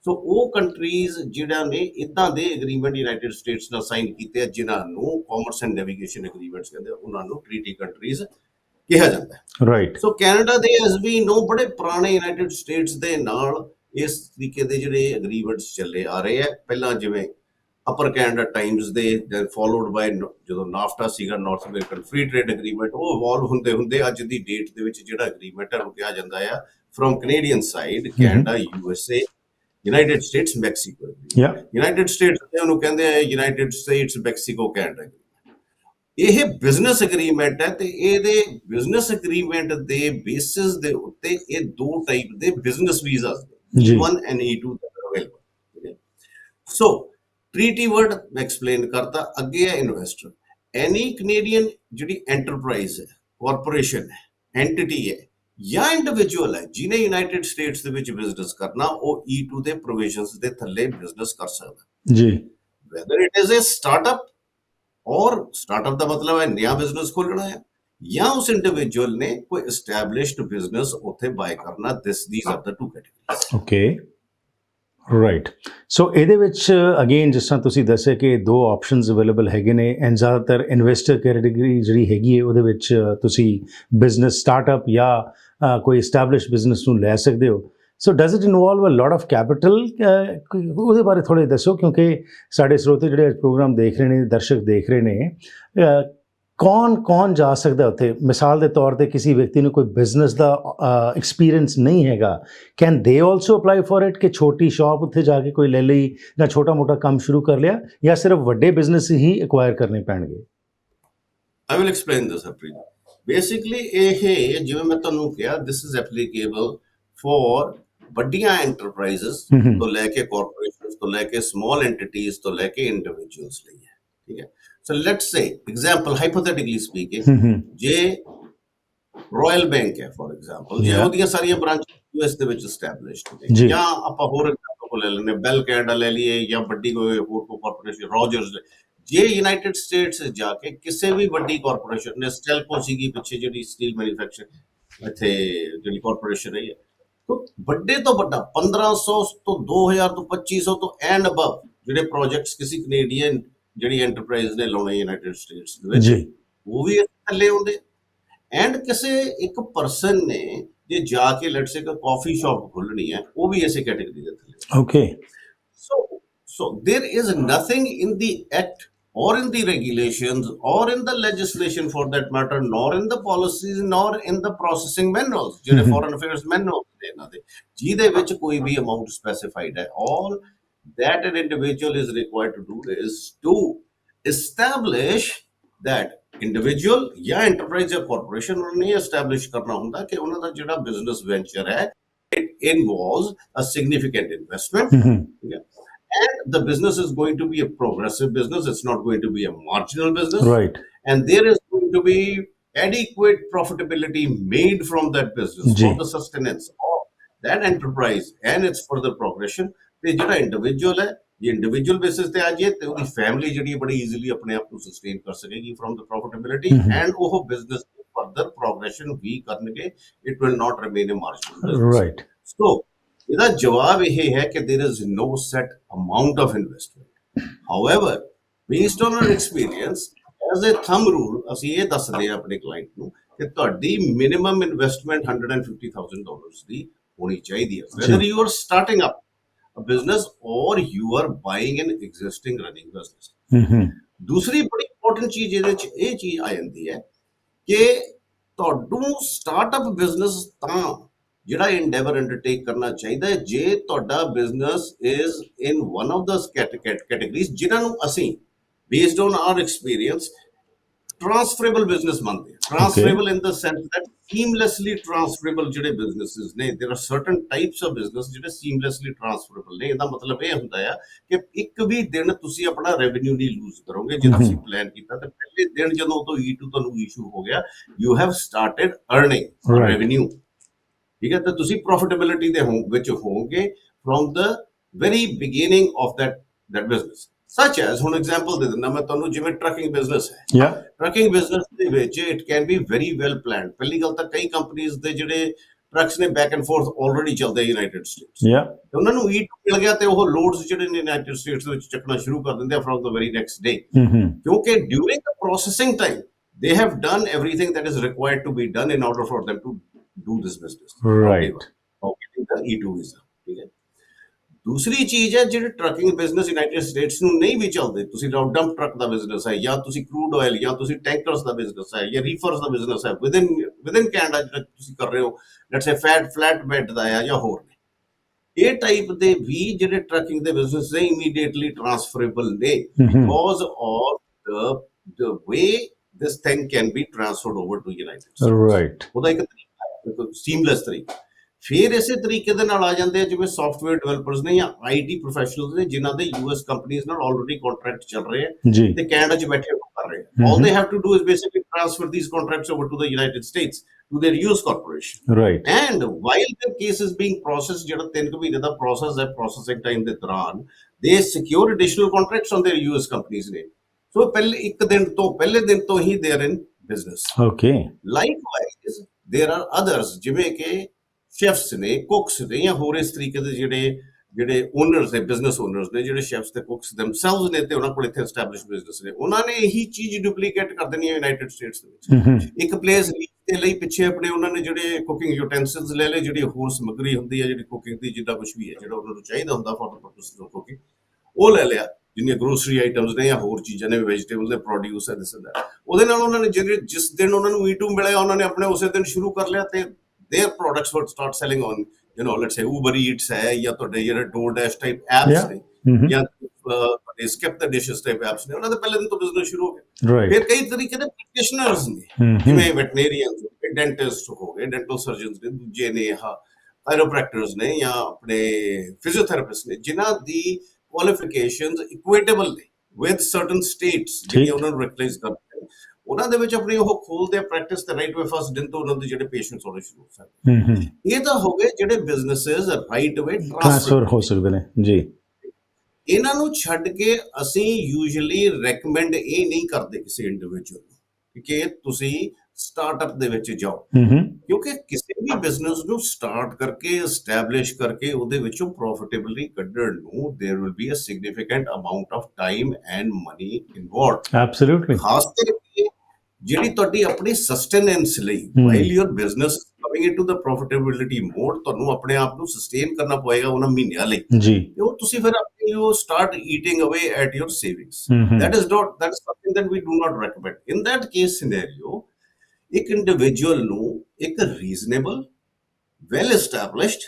ਸੋ ਉਹ countries ਜਿਹੜਾ ਨੇ ਇਦਾਂ ਦੇ agreement United States ਨਾਲ sign ਕੀਤੇ ਆ ਜਿਨ੍ਹਾਂ ਨੂੰ ਕਾਮਰਸ ਐਂਡ ਨੈਵੀਗੇਸ਼ਨ ਐਗਰੀਮੈਂਟਸ ਕਹਿੰਦੇ ਆ, ਉਹਨਾਂ ਨੂੰ ਟ੍ਰੀਟੀ ਕੰਟਰੀਜ਼ ਕਿਹਾ ਜਾਂਦਾ ਹੈ। ਰਾਈਟ ਸੋ ਕੈਨੇਡਾ ਦੇ ਐਸ ਵੀ ਨੋ ਬੜੇ ਪੁਰਾਣੇ ਯੂਨਾਈਟਿਡ ਸਟੇਟਸ ਦੇ ਨਾਲ ਇਸ ਤਰੀਕੇ ਦੇ ਜਿਹੜੇ ਐਗਰੀਮੈਂਟਸ ਚੱਲੇ ਆ ਰਹੇ ਆ। ਪਹਿਲਾਂ ਜਿਵੇਂ ਅਪਰ ਕੈਨੇਡਾ ਟਾਈਮਸ ਦੇ ਦੈਨ ਫਾਲੋਡ ਬਾਈ ਜਦੋਂ ਨਾਫਟਾ ਸੀਗਾ North American free trade agreement ਉਹ ਇਵੋਲਵ ਹੁੰਦੇ ਹੁੰਦੇ ਅੱਜ ਦੀ ਡੇਟ ਦੇ ਵਿੱਚ ਜਿਹੜਾ ਐਗਰੀਮੈਂਟ ਹੈ ਉਹ ਕਿਹਾ ਜਾਂਦਾ ਆ from Canadian side Canada U S A United States Mexico ਯਾ ਯੂਨਾਈਟਿਡ ਸਟੇਟਸ ਦੇ ਉਹਨੂੰ ਕਹਿੰਦੇ ਆ ਯੂਨਾਈਟਿਡ ਸਟੇਟਸ ਮੈਕਸੀਕੋ ਕੈਨੇਡਾ ਇਹ ਬਿਜ਼ਨਸ ਐਗਰੀਮੈਂਟ ਹੈ ਤੇ ਇਹਦੇ ਬਿਜ਼ਨਸ ਐਗਰੀਮੈਂਟ ਦੇ ਬੇਸਿਸ ਦੇ ਉੱਤੇ ਇਹ ਦੋ ਟਾਈਪ ਦੇ ਬਿਜ਼ਨਸ ਵੀਜ਼ਾਸ ਨੇ। ਜੀ। E1 and E2 that are available so treaty word ਮੈਂ ਐਕਸਪਲੇਨ ਕਰਤਾ ਅੱਗੇ ਹੈ ਇਨਵੈਸਟਰ ਐਨੀ ਕੈਨੇਡੀਅਨ ਜਿਹੜੀ ਐਂਟਰਪ੍ਰਾਈਜ਼ ਹੈ ਕਾਰਪੋਰੇਸ਼ਨ ਹੈ ਐਂਟੀਟੀ ਹੈ ਜਾਂ ਇੰਡੀਵਿਜੂਅਲ ਹੈ ਜਿਹਨੇ ਯੂਨਾਈਟਿਡ ਸਟੇਟਸ ਦੇ ਵਿੱਚ ਬਿਜ਼ਨਸ ਕਰਨਾ ਉਹ E2 ਦੇ ਪ੍ਰੋਵੀਜ਼ਨਸ ਦੇ ਥੱਲੇ ਬਿਜ਼ਨਸ ਕਰ ਸਕਦਾ। ਜੀ। Whether it is a startup or startup ਦਾ ਮਤਲਬ ਹੈ ਨਵਾਂ ਬਿਜ਼ਨਸ ਖੋਲਣਾ ਹੈ ਜਾਂ ਉਸ ਇੰਡੀਵਿਜੂਅਲ ਨੇ ਕੋਈ established ਬਿਜ਼ਨਸ ਉੱਥੇ ਬਾਏ ਕਰਨਾ this these are the two categories okay right so ਇਹਦੇ ਵਿੱਚ ਅਗੇਨ ਜਿਸ ਤਰ੍ਹਾਂ ਤੁਸੀਂ ਦੱਸਿਆ ਕਿ ਦੋ ਆਪਸ਼ਨਸ ਅਵੇਲੇਬਲ ਹੈਗੇ ਨੇ ਐਂਡ ਜ਼ਿਆਦਾਤਰ ਇਨਵੈਸਟਰ ਕੈਟਾਗਰੀ ਜਿਹੜੀ ਹੈਗੀ ਹੈ ਉਹਦੇ ਵਿੱਚ ਅ, ਤੁਸੀਂ ਬਿਜ਼ਨਸ ਸਟਾਰਟਅਪ ਜਾਂ ਅ, ਕੋਈ ਐਸਟੈਬਲਿਸ਼ ਬਿਜ਼ਨਸ ਨੂੰ ਲੈ ਸਕਦੇ ਹੋ। So does it involve a lot of capital ਉਹਦੇ ਬਾਰੇ ਥੋੜੇ ਦੱਸੋ ਕਿਉਂਕਿ ਸਾਡੇ ਸਰੋਤੇ ਜਿਹੜੇ ਅੱਜ ਪ੍ਰੋਗਰਾਮ ਦੇਖ ਰਹੇ ਨੇ ਦਰਸ਼ਕ ਦੇਖ ਰਹੇ ਨੇ ਕੌਣ ਕੌਣ ਜਾ ਸਕਦਾ ਉੱਥੇ? ਮਿਸਾਲ ਦੇ ਤੌਰ ਤੇ ਕਿਸੇ ਵਿਅਕਤੀ ਨੂੰ ਕੋਈ ਬਿਜ਼ਨਸ ਦਾ ਐਕਸਪੀਰੀਅੰਸ ਨਹੀਂ ਹੈਗਾ। ਕੈਨ ਦੇ ਆਲਸੋ ਅਪਲਾਈ ਫॉर ਇਟ ਕਿ ਛੋਟੀ ਸ਼ਾਪ ਉੱਥੇ ਜਾ ਕੇ ਕੋਈ ਲੈ ਲਈ ਜਾਂ ਛੋਟਾ ਮੋਟਾ ਕੰਮ ਸ਼ੁਰੂ ਕਰ ਲਿਆ ਜਾਂ ਸਿਰਫ ਵੱਡੇ ਬਿਜ਼ਨਸ ਹੀ ਐਕਵਾਇਰ ਕਰਨੇ ਪੈਣਗੇ? I will explain this, Harpreet. Basically, ਇਹ ਜਿਵੇਂ ਮੈਂ ਤੁਹਾਨੂੰ ਕਿਹਾ this is applicable for ਵੱਡੀਆਂ enterprises ਹਮ ਹਮ। ਤੋਂ ਲੈ ਕੇ corporations ਤੋਂ ਲੈ ਕੇ small entities ਤੋਂ ਲੈ ਕੇ individuals ਲਈ ਹੈ ਠੀਕ ਹੈ so let's say example hypothetically speaking hmm hmm ਜੇ ਰਾਇਲ ਬੈਂਕ ਹੈ ਫੋਰ ਐਗਜ਼ਾਮਪਲ ਜੇ Yeah. ਉਹਦੀਆਂ ਸਾਰੀਆਂ ਬ੍ਰਾਂਚ ਯੂਐਸ ਦੇ ਵਿੱਚ ਐਸਟੈਬਲਿਸ਼ਡ ਜੀ। ਨੇ ਜਾਂ ਆਪਾਂ ਹੋਰ ਐਗਜ਼ਾਮਪਲ ਕੋ ਲੈ ਲੈਂਦੇ ਬੈਲ ਕੈਨੇਡਾ ਲੈ ਲਈਏ ਜਾਂ ਵੱਡੀ ਕੋਈ ਹੋਰ ਕੋ ਕਾਰਪੋਰੇਸ਼ਨ ਰੋਜਰਸ ਜੇ ਯੂਨਾਈਟਿਡ ਸਟੇਟਸ ਜਾ ਕੇ ਕਿਸੇ ਵੀ ਵੱਡੀ ਕਾਰਪੋਰੇਸ਼ਨ ਨੇ ਸਟੈਲਕੋ ਸੀਗੀ ਪਿੱਛੇ ਜਿਹੜੀ ਸਟੀਲ ਮੈਨੂਫੈਕਚਰ ਇੱਥੇ ਜਿਹੜੀ ਕਾਰਪੋਰੇਸ਼ਨ ਰਹੀ ਹੈ ਤਾਂ ਵੱਡੇ ਤੋਂ ਵੱਡਾ 1500 ਤੋਂ 2000 ਤੋਂ 2500 ਤੋਂ ਐਂਡ ਅਬਵ ਜਿਹੜੇ ਪ੍ਰੋਜੈਕਟਸ ਕਿਸੇ ਕੈਨੇਡੀਅਨ ਜਿਹੜੀ ਐਂਟਰਪ੍ਰਾਈਜ਼ ਨੇ ਲਾਉਣੇ ਯੂਨਾਈਟਿਡ ਸਟੇਟਸ ਦੇ ਵਿੱਚ ਜੀ। ਉਹ ਵੀ ਥੱਲੇ ਆਉਂਦੇ। ਐਂਡ ਕਿਸੇ ਇੱਕ ਪਰਸਨ ਨੇ ਜੇ ਜਾ ਕੇ ਲੈਟਸ ਸੇ ਕਾਫੀ ਸ਼ਾਪ ਖੋਲਣੀ ਹੈ ਉਹ ਵੀ ਇਸੇ ਕੈਟਾਗਰੀ ਦੇ ਥੱਲੇ। Okay so so there is nothing in the act or in the regulations or in the legislation for that matter nor in the policies nor in the processing manuals ਜਿਹੜੇ Mhm. foreign affairs manuals ਨੇ ਇਹਨਾਂ ਦੇ ਜਿਹਦੇ ਵਿੱਚ ਕੋਈ ਵੀ amount specified ਹੈ all that an individual is required to do is to establish that individual ਜਾਂ enterprise ਜਾਂ corporation ਉਹਨਾਂ ਨੇ establish ਕਰਨਾ ਹੁੰਦਾ ਕਿ ਉਹਨਾਂ ਦਾ ਜਿਹੜਾ business venture ਹੈ it involves a significant investment hmm hmm and the business is going to be a progressive business it's not going to be a marginal business right and there is going to be adequate profitability made from that business Ji. for the sustenance of that enterprise and its further progression ਤੇ ਜਿਹੜਾ individual ਹੈ ਜੇ individual basis ਤੇ ਆ ਜੇ ਤੇ ਉਹਦੀ family ਜਿਹੜੀ ਹੈ ਬੜੀ ਈਜ਼ੀਲੀ ਆਪਣੇ ਆਪ ਨੂੰ ਸਸਟੇਨ ਕਰ ਸਕੇਗੀ from the profitability Mhm. And ਉਹ ਬਿਜ਼ਨਸ ਫਰਦਰ ਪ੍ਰੋਗਰੈਸ਼ਨ ਵੀ ਕਰਨਗੇ it will not remain a marginal right so ਇਹਦਾ ਜਵਾਬ ਇਹ ਹੈ ਕਿ there is no set amount of investment. However, based on our experience, as a thumb rule, ਅਸੀਂ ਇਹ ਦੱਸਦੇ ਹਾਂ ਆਪਣੇ ਕਲਾਇੰਟ ਨੂੰ ਕਿ ਤੁਹਾਡੀ minimum investment 150,000 dollars ਦੀ ਹੋਣੀ ਚਾਹੀਦੀ ਹੈ are starting up a business or you are buying an existing running business. ਹਮ ਹਮ ਦੂਸਰੀ ਬੜੀ ਇੰਪੋਰਟੈਂਟ ਚੀਜ਼ ਇਹਦੇ ਵਿੱਚ ਇਹ ਚੀਜ਼ ਆ ਜਾਂਦੀ ਹੈ ਕਿ ਤੁਹਾਨੂੰ ਸਟਾਰਟਅਪ ਬਿਜ਼ਨਸ ਤਾਂ ਜਿਹੜਾ ਇੰਡੇਵਰ ਅੰਡਰਟੇਕ ਕਰਨਾ ਚਾਹੀਦਾ ਹੈ ਜੇ ਤੁਹਾਡਾ business is in one of the categories ਜਿਨ੍ਹਾਂ ਨੂੰ ਅਸੀਂ based on our experience transferable business ਮੰਨਦੇ ਹਾਂ। Transferable in the sense that seamlessly transferable ਜਿਹੜੇ ਬਿਜ਼ਨੈਸਸ ਨੇ there are certain types of business ਜਿਹੜੇ seamlessly transferable ਨੇ। ਇਹਦਾ ਮਤਲਬ ਇਹ ਹੁੰਦਾ ਆ ਕਿ ਇੱਕ ਵੀ ਦਿਨ ਤੁਸੀਂ ਆਪਣਾ ਰੈਵਨਿਊ ਨਹੀਂ ਲੂਜ਼ ਕਰੋਗੇ ਜੇ ਤੁਸੀਂ ਪਲਾਨ ਕੀਤਾ ਤੇ ਪਹਿਲੇ ਦਿਨ ਜਦੋਂ ਤੋਂ E2 ਤੁਹਾਨੂੰ ਇਸ਼ੂ ਹੋ ਗਿਆ you have started earning. Revenue ਠੀਕ ਹੈ ਤਾਂ ਤੁਸੀਂ ਪ੍ਰੋਫਿਟੇਬਿਲਿਟੀ ਦੇ ਹੋ ਵਿੱਚ ਹੋਵੋਗੇ from the very beginning of that that business. Such as ਹੁਣ ਐਗਜ਼ਾਮਪਲ ਦੇ ਦਿੰਦਾ ਮੈਂ ਤੁਹਾਨੂੰ ਜਿਵੇਂ ਟਰੱਕਿੰਗ ਬਿਜ਼ਨਸ ਹੈ। ਯਾ ਟਰੱਕਿੰਗ ਬਿਜ਼ਨਸ ਦੇ ਵਿੱਚ it can be very well planned ਪਹਿਲੀ ਗੱਲ ਤਾਂ ਕਈ ਕੰਪਨੀਆਂ ਦੇ ਜਿਹੜੇ ਟਰੱਕਸ ਨੇ ਬੈਕ ਐਂਡ ਫੋਰਥ ਆਲਰੇਡੀ ਚੱਲਦੇ ਯੂਨਾਈਟਿਡ ਸਟੇਟਸ ਯਾ ਤੇ ਉਹਨਾਂ ਨੂੰ ਈ ਮਿਲ ਗਿਆ ਤੇ ਉਹ ਲੋਡਸ ਜਿਹੜੇ ਨੇ ਯੂਨਾਈਟਿਡ ਸਟੇਟਸ ਵਿੱਚ ਚੱਕਣਾ ਸ਼ੁਰੂ ਕਰ ਦਿੰਦੇ ਆ from the very next day ਕਿਉਂਕਿ during the processing time they have done everything that is required to be done in order for them to do this business. Right. of getting the E2 visa ਠੀਕ ਹੈ ਦੂਸਰੀ ਚੀਜ਼ ਹੈ ਜਿਹੜੇ trucking business United States ਨੂੰ ਨਹੀਂ ਵੀ ਚੱਲਦੇ ਤੁਸੀਂ ਡੰਪ ਟਰੱਕ ਦਾ ਬਿਜ਼ਨਸ ਹੈ ਜਾਂ ਤੁਸੀਂ ਕਰੂਡ ਆਇਲ ਜਾਂ ਤੁਸੀਂ ਟੈਂਕਰਸ ਦਾ ਬਿਜ਼ਨਸ ਹੈ ਜਾਂ ਰੀਫਰਸ ਦਾ ਬਿਜ਼ਨਸ ਹੈ ਵਿਦਨ ਵਿਦਨ ਕੈਨੇਡਾ ਜਿਹੜਾ ਤੁਸੀਂ ਕਰ ਰਹੇ ਹੋ let's say fat flat bed ਦਾ ਹੈ ਜਾਂ ਹੋਰ ਨੇ ਇਹ ਟਾਈਪ ਦੇ ਵੀ ਜਿਹੜੇ ਟਰੱਕਿੰਗ ਦੇ ਬਿਜ਼ਨਸ ਨੇ ਇਮੀਡੀਏਟਲੀ ਟ੍ਰਾਂਸਫਰੇਬਲ ਨੇ hmm hmm because of the the way this thing can be transferred over to United States. Right ਉਹਦਾ ਇੱਕ ਤਰੀਕਾ ਹੈ ਇੱਕ ਸੀਮਲੈਸ ਤਰੀਕਾ ਫਿਰ ਇਸੇ ਤਰੀਕੇ ਦੇ ਨਾਲ ਆ ਜਾਂਦੇ ਆ ਜਿਵੇਂ ਸੌਫਟਵੇਅਰ ਡਿਵੈਲਪਰਸ ਨੇ ਜਾਂ ਆਈਟੀ ਪ੍ਰੋਫੈਸ਼ਨਲਸ ਨੇ ਜਿਨ੍ਹਾਂ ਦੇ ਯੂਐਸ ਕੰਪਨੀਆਂ ਨਾਲ ਆਲਰੇਡੀ ਕੰਟਰੈਕਟ ਚੱਲ ਰਹੇ ਆ ਜੀ ਤੇ ਕੈਨੇਡਾ 'ਚ ਬੈਠੇ ਹੋ ਕਰ ਰਹੇ ਆ Mhm. All they have to do is basically transfer these contracts over to the United States to their US corporation right and while the case is being processed ਜਿਹੜਾ 3 ਮਹੀਨੇ ਦਾ ਪ੍ਰੋਸੈਸ ਹੈ ਪ੍ਰੋਸੈਸਿੰਗ ਟਾਈਮ ਦੇ ਦੌਰਾਨ ਦੇ secure additional contracts on their US ਕੰਪਨੀਆਂ ਨੇ ਸੋ ਪਹਿਲੇ ਇੱਕ ਦਿਨ ਤੋਂ ਪਹਿਲੇ ਦਿਨ ਤੋਂ ਹੀ they are in business okay likewise there are others ਜਿਵੇਂ ਕਿ ਸ਼ੈਫਸ ਨੇ ਕੁਕਸ ਨੇ ਜਾਂ ਹੋਰ ਇਸ ਤਰੀਕੇ ਦੇ ਜਿਹੜੇ ਜਿਹੜੇ ਓਨਰਸ ਨੇ ਬਿਜ਼ਨਸ ਓਨਰਸ ਨੇ ਜਿਹੜੇ ਸ਼ੈਫਸ ਤੇ ਕੁਕਸ ਥੈਮਸੈਲਵਸ ਨੇ ਤੇ ਉਹਨਾਂ ਕੋਲ ਇੱਥੇ ਐਸਟੈਬਲਿਸ਼ ਬਿਜ਼ਨਸ ਨੇ ਉਹਨਾਂ ਨੇ ਇਹੀ ਚੀਜ਼ ਡੁਪਲੀਕੇਟ ਕਰ ਦੇਣੀ ਹੈ ਯੂਨਾਈਟਿਡ ਸਟੇਟਸ ਦੇ ਵਿੱਚ। ਇੱਕ ਪਲੇਸ ਦੇ ਲਈ ਪਿੱਛੇ ਆਪਣੇ ਉਹਨਾਂ ਨੇ ਜਿਹੜੇ ਕੁਕਿੰਗ ਯੂਟੈਂਸਿਲਸ ਲੈ ਲਏ ਜਿਹੜੀ ਹੋਰ ਸਮੱਗਰੀ ਹੁੰਦੀ ਹੈ ਜਿਹੜੀ ਕੁਕਿੰਗ ਦੀ ਜਿੱਦਾਂ ਕੁਝ ਵੀ ਹੈ ਜਿਹੜਾ ਉਹਨਾਂ ਨੂੰ ਚਾਹੀਦਾ ਹੁੰਦਾ for the purpose of cooking ਉਹ ਲੈ ਲਿਆ। ਜਿੰਨੀਆਂ ਗਰੋਸਰੀ ਆਈਟਮਸ ਨੇ ਜਾਂ ਹੋਰ ਚੀਜ਼ਾਂ ਨੇ ਵੈਜੀਟੇਬਲ ਦੇ ਪ੍ਰੋਡਿਊਸ ਹੈ ਦਿਸ ਦਾ ਉਹਦੇ ਨਾਲ ਉਹਨਾਂ ਨੇ ਜਿਹੜੇ ਜਿਸ ਦਿਨ ਉਹਨਾਂ ਨੂੰ e ਈਟੂ ਮਿਲਿਆ ਉਹਨਾਂ ਨੇ ਆਪਣੇ ਉਸੇ ਦਿਨ ਸ਼ੁਰੂ ਕਰ ਲਿਆ ਤੇ their products would start selling on you know let's say Uber Eats ਹੈ ਜਾਂ ਤੁਹਾਡੇ ਜਿਹੜੇ DoorDash type apps ਨੇ mm-hmm. ਜਾਂ ਤੁਹਾਡੇ skip the dishes type apps ਨੇ ਉਹਨਾਂ ਦੇ ਪਹਿਲੇ ਦਿਨ ਤੋਂ ਬਿਜ਼ਨਸ ਸ਼ੁਰੂ ਹੋ ਗਿਆ। ਫਿਰ ਕਈ ਤਰੀਕੇ ਦੇ ਪ੍ਰੈਕਟੀਸ਼ਨਰਸ ਨੇ mm-hmm. ਜਿਵੇਂ ਵੈਟਨੇਰੀਅਨਸ ਡੈਂਟਿਸਟ ਹੋ ਗਏ ਡੈਂਟਲ ਸਰਜਨਸ ਨੇ ਦੂਜੇ ਨੇ ਕਾਇਰੋਪ੍ਰੈਕਟਰਸ ਨੇ ਜਾਂ ਆਪਣੇ ਫਿਜ਼ੀਓਥੈਰੇਪਿਸਟ ਨੇ ਜਿਨ੍ਹਾਂ ਦੀ ਕੁਆਲੀਫਿਕੇਸ਼ਨਸ ਇਕੁਏਟੇਬਲ ਨੇ ਵਿਦ ਸਰਟਨ ਸਟੇਟਸ। ਜਿਹੜੀਆਂ ਉਹਨਾਂ ਨੂੰ ਰੈਕਗਨਾਈਜ਼ ਕਰਦੇ ਉਹਨਾਂ ਦੇ ਵਿੱਚ ਆਪਣੀ ਉਹ ਖੋਲਦੇ ਆ ਪ੍ਰੈਕਟਿਸ ਤੇ ਰਾਈਟ ਵੇ ਫਸਟ ਦਿਨ ਤੋਂ ਉਹਨਾਂ ਦੇ ਜਿਹੜੇ ਪੇਸ਼ੈਂਟਸ ਹੋਣੇ ਸ਼ੁਰੂ ਹੋ ਸਕਦੇ ਇਹ ਤਾਂ ਹੋ ਗਏ ਜਿਹੜੇ ਬਿਜ਼ਨੈਸਸ ਰਾਈਟ ਵੇ ਟ੍ਰਾਂਸਫਰ ਹੋ ਸਕਦੇ ਨੇ ਜੀ। ਇਹਨਾਂ ਨੂੰ ਛੱਡ ਕੇ ਅਸੀਂ ਯੂਜੂਅਲੀ ਰეკਮੈਂਡ ਇਹ ਨਹੀਂ ਕਰਦੇ ਕਿਸੇ ਇੰਡੀਵਿਜੂਅਲ ਨੂੰ ਕਿ ਤੁਸੀਂ ਸਟਾਰਟਅਪ ਦੇ ਵਿੱਚ ਜਾਓ ਹੂੰ ਹੂੰ ਕਿਉਂਕਿ ਕਿਸੇ ਵੀ ਬਿਜ਼ਨਸ ਨੂੰ ਸਟਾਰਟ ਕਰਕੇ ਐਸਟੈਬਲਿਸ਼ ਕਰਕੇ ਉਹਦੇ ਵਿੱਚੋਂ ਪ੍ਰੋਫਿਟੇਬਲੀ ਕੱਢਣ ਨੂੰ there will be a significant amount of time and money involved absolutely ਖਾਸ ਕਰਕੇ ਜਿਹੜੀ ਤੁਹਾਡੀ ਆਪਣੀ ਸਸਟੇਨੈਂਸ ਲਈ ਹਮ। While your business coming into the profitability mode ਤੁਹਾਨੂੰ ਆਪਣੇ ਆਪ ਨੂੰ ਸਸਟੇਨ ਕਰਨਾ ਪਏਗਾ ਉਹਨਾਂ ਮਹੀਨਿਆਂ ਲਈ ਜੀ ਤੇ ਉਹ ਤੁਸੀਂ ਫਿਰ ਆਪਣੇ you start eating away at your savings ਹੂੰ ਹੂੰ that is not that is something that we do not recommend in that case scenario ਇੱਕ ਇੰਡੀਵਿਜੂਅਲ ਨੂੰ ਇੱਕ reasonable well established